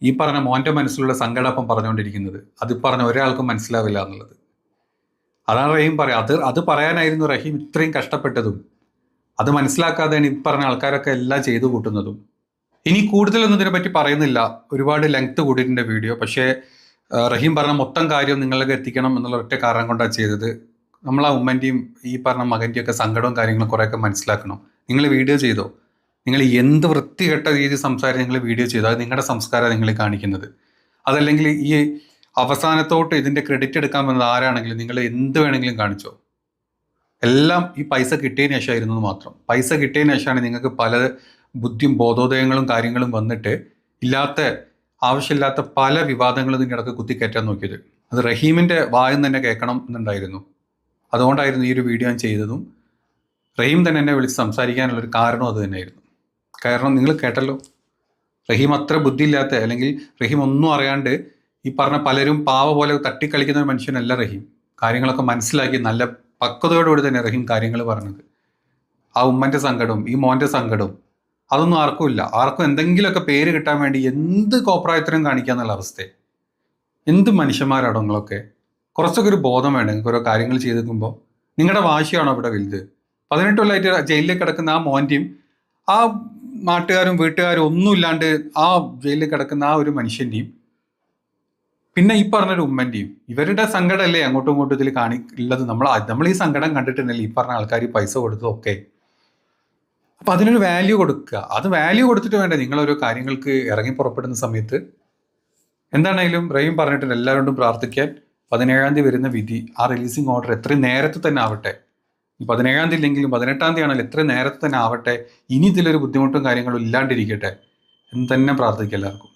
ഈ പറഞ്ഞ മോന്റെ മനസ്സിലുള്ള സങ്കടപ്പം പറഞ്ഞുകൊണ്ടിരിക്കുന്നത്. അത് പറഞ്ഞ ഒരാൾക്കും മനസ്സിലാവില്ല എന്നുള്ളത്. അതാണ് റഹീം പറയാം. അത് അത് പറയാനായിരുന്നു റഹീം ഇത്രയും കഷ്ടപ്പെട്ടതും അത് മനസ്സിലാക്കാതെയാണ് ഈ പറഞ്ഞ ആൾക്കാരൊക്കെ എല്ലാം ചെയ്തു കൂട്ടുന്നതും. ഇനി കൂടുതലൊന്നും ഇതിനെപ്പറ്റി പറയുന്നില്ല. ഒരുപാട് ലെങ്ത് കൂടിയിട്ടുണ്ട് വീഡിയോ. പക്ഷേ റഹീം പറഞ്ഞ മൊത്തം കാര്യം നിങ്ങളിലേക്ക് എത്തിക്കണം എന്നുള്ള ഒറ്റ കാരണം കൊണ്ടാണ് ചെയ്തത്. നമ്മൾ ആ ഉമ്മന്റെയും ഈ പറഞ്ഞ മകന്റെയും ഒക്കെ സങ്കടവും കാര്യങ്ങളും കുറേയൊക്കെ മനസ്സിലാക്കണം. നിങ്ങൾ വീഡിയോ ചെയ്തോ? നിങ്ങൾ എന്ത് വൃത്തികെട്ട രീതി സംസാരിച്ച് നിങ്ങൾ വീഡിയോ ചെയ്തോ? അത് നിങ്ങളുടെ സംസ്കാരം നിങ്ങൾ കാണിക്കുന്നത്. അതല്ലെങ്കിൽ ഈ അവസാനത്തോട്ട് ഇതിന്റെ ക്രെഡിറ്റ് എടുക്കാൻ വന്നത് ആരാണെങ്കിലും നിങ്ങൾ എന്ത് വേണമെങ്കിലും കാണിച്ചോ? എല്ലാം ഈ പൈസ കിട്ടിയതിന് ശേഷമായിരുന്നു മാത്രം. പൈസ കിട്ടിയതിന് ശേഷമാണ് നിങ്ങൾക്ക് പല ബുദ്ധിയും ബോധോദയങ്ങളും കാര്യങ്ങളും വന്നിട്ട് ഇല്ലാത്ത ആവശ്യമില്ലാത്ത പല വിവാദങ്ങളും ഇതിന്റെ ഇടയ്ക്ക് കുത്തിക്കയറ്റാൻ നോക്കിയത്. അത് റഹീമിന്റെ വായം തന്നെ കേൾക്കണം എന്നുണ്ടായിരുന്നു. അതുകൊണ്ടായിരുന്നു ഈ ഒരു വീഡിയോ ഞാൻ ചെയ്തതും. റഹീം തന്നെ എന്നെ വിളിച്ച് സംസാരിക്കാനുള്ളൊരു കാരണം അത് തന്നെയായിരുന്നു. കാരണം നിങ്ങൾ കേട്ടല്ലോ റഹീം അത്ര ബുദ്ധിയില്ലാത്ത അല്ലെങ്കിൽ റഹീം ഒന്നും അറിയാണ്ട് ഈ പറഞ്ഞ പലരും പാവ പോലെ തട്ടിക്കളിക്കുന്ന ഒരു മനുഷ്യനല്ല റഹീം. കാര്യങ്ങളൊക്കെ മനസ്സിലാക്കി നല്ല പക്വതയോടുകൂടി തന്നെ റഹീം കാര്യങ്ങൾ പറഞ്ഞത്. ആ ഉമ്മന്റെ സങ്കടവും ഈ മോന്റെ സങ്കടവും അതൊന്നും ആർക്കും ഇല്ല. ആർക്കും എന്തെങ്കിലുമൊക്കെ പേര് കിട്ടാൻ വേണ്ടി എന്ത് കോപ്രായത്തരം കാണിക്കുക എന്നുള്ള അവസ്ഥ എന്ത് മനുഷ്യന്മാരാണോ നിങ്ങളൊക്കെ? കുറച്ചൊക്കെ ഒരു ബോധം വേണം നിങ്ങൾക്ക് ഓരോ കാര്യങ്ങൾ ചെയ്തെടുക്കുമ്പോൾ നിങ്ങളുടെ വാശിയാണോ ഇവിടെ വലുത്? പതിനെട്ട് കൊല്ലമായിട്ട് ജയിലിൽ കിടക്കുന്ന ആ മോന്റെയും ആ നാട്ടുകാരും വീട്ടുകാരും ഒന്നും ഇല്ലാണ്ട് ആ ജയിലിൽ കിടക്കുന്ന ആ ഒരു മനുഷ്യന്റെയും പിന്നെ ഈ പറഞ്ഞൊരു ഉമ്മന്റെയും ഇവരുടെ സങ്കടമല്ലേ അങ്ങോട്ടും ഇങ്ങോട്ടും ഇതിൽ കാണി ഉള്ളത് നമ്മൾ നമ്മൾ ഈ സങ്കടം കണ്ടിട്ടുണ്ടല്ലോ ഈ പറഞ്ഞ ആൾക്കാർ പൈസ കൊടുത്തതൊക്കെ അപ്പം അതിനൊരു വാല്യൂ കൊടുക്കുക. അത് വാല്യൂ കൊടുത്തിട്ട് വേണ്ട നിങ്ങൾ ഓരോ കാര്യങ്ങൾക്ക് ഇറങ്ങി പുറപ്പെടുന്ന സമയത്ത്? എന്താണെങ്കിലും റഹീം പറഞ്ഞിട്ടുണ്ട് എല്ലാവരോടും പ്രാർത്ഥിക്കാൻ. പതിനേഴാം തീയതി വരുന്ന വിധി ആ റിലീസിംഗ് ഓർഡർ എത്ര നേരത്തെ തന്നെ ആവട്ടെ. പതിനേഴാം തീയതി ഇല്ലെങ്കിലും പതിനെട്ടാം തീയതി ആണെങ്കിലും എത്രയും നേരത്തെ തന്നെ ആവട്ടെ. ഇനി ഇതിലൊരു ബുദ്ധിമുട്ടും കാര്യങ്ങളും ഇല്ലാണ്ടിരിക്കട്ടെ. എന്ന് തന്നെ പ്രാർത്ഥിക്കും എല്ലാവർക്കും.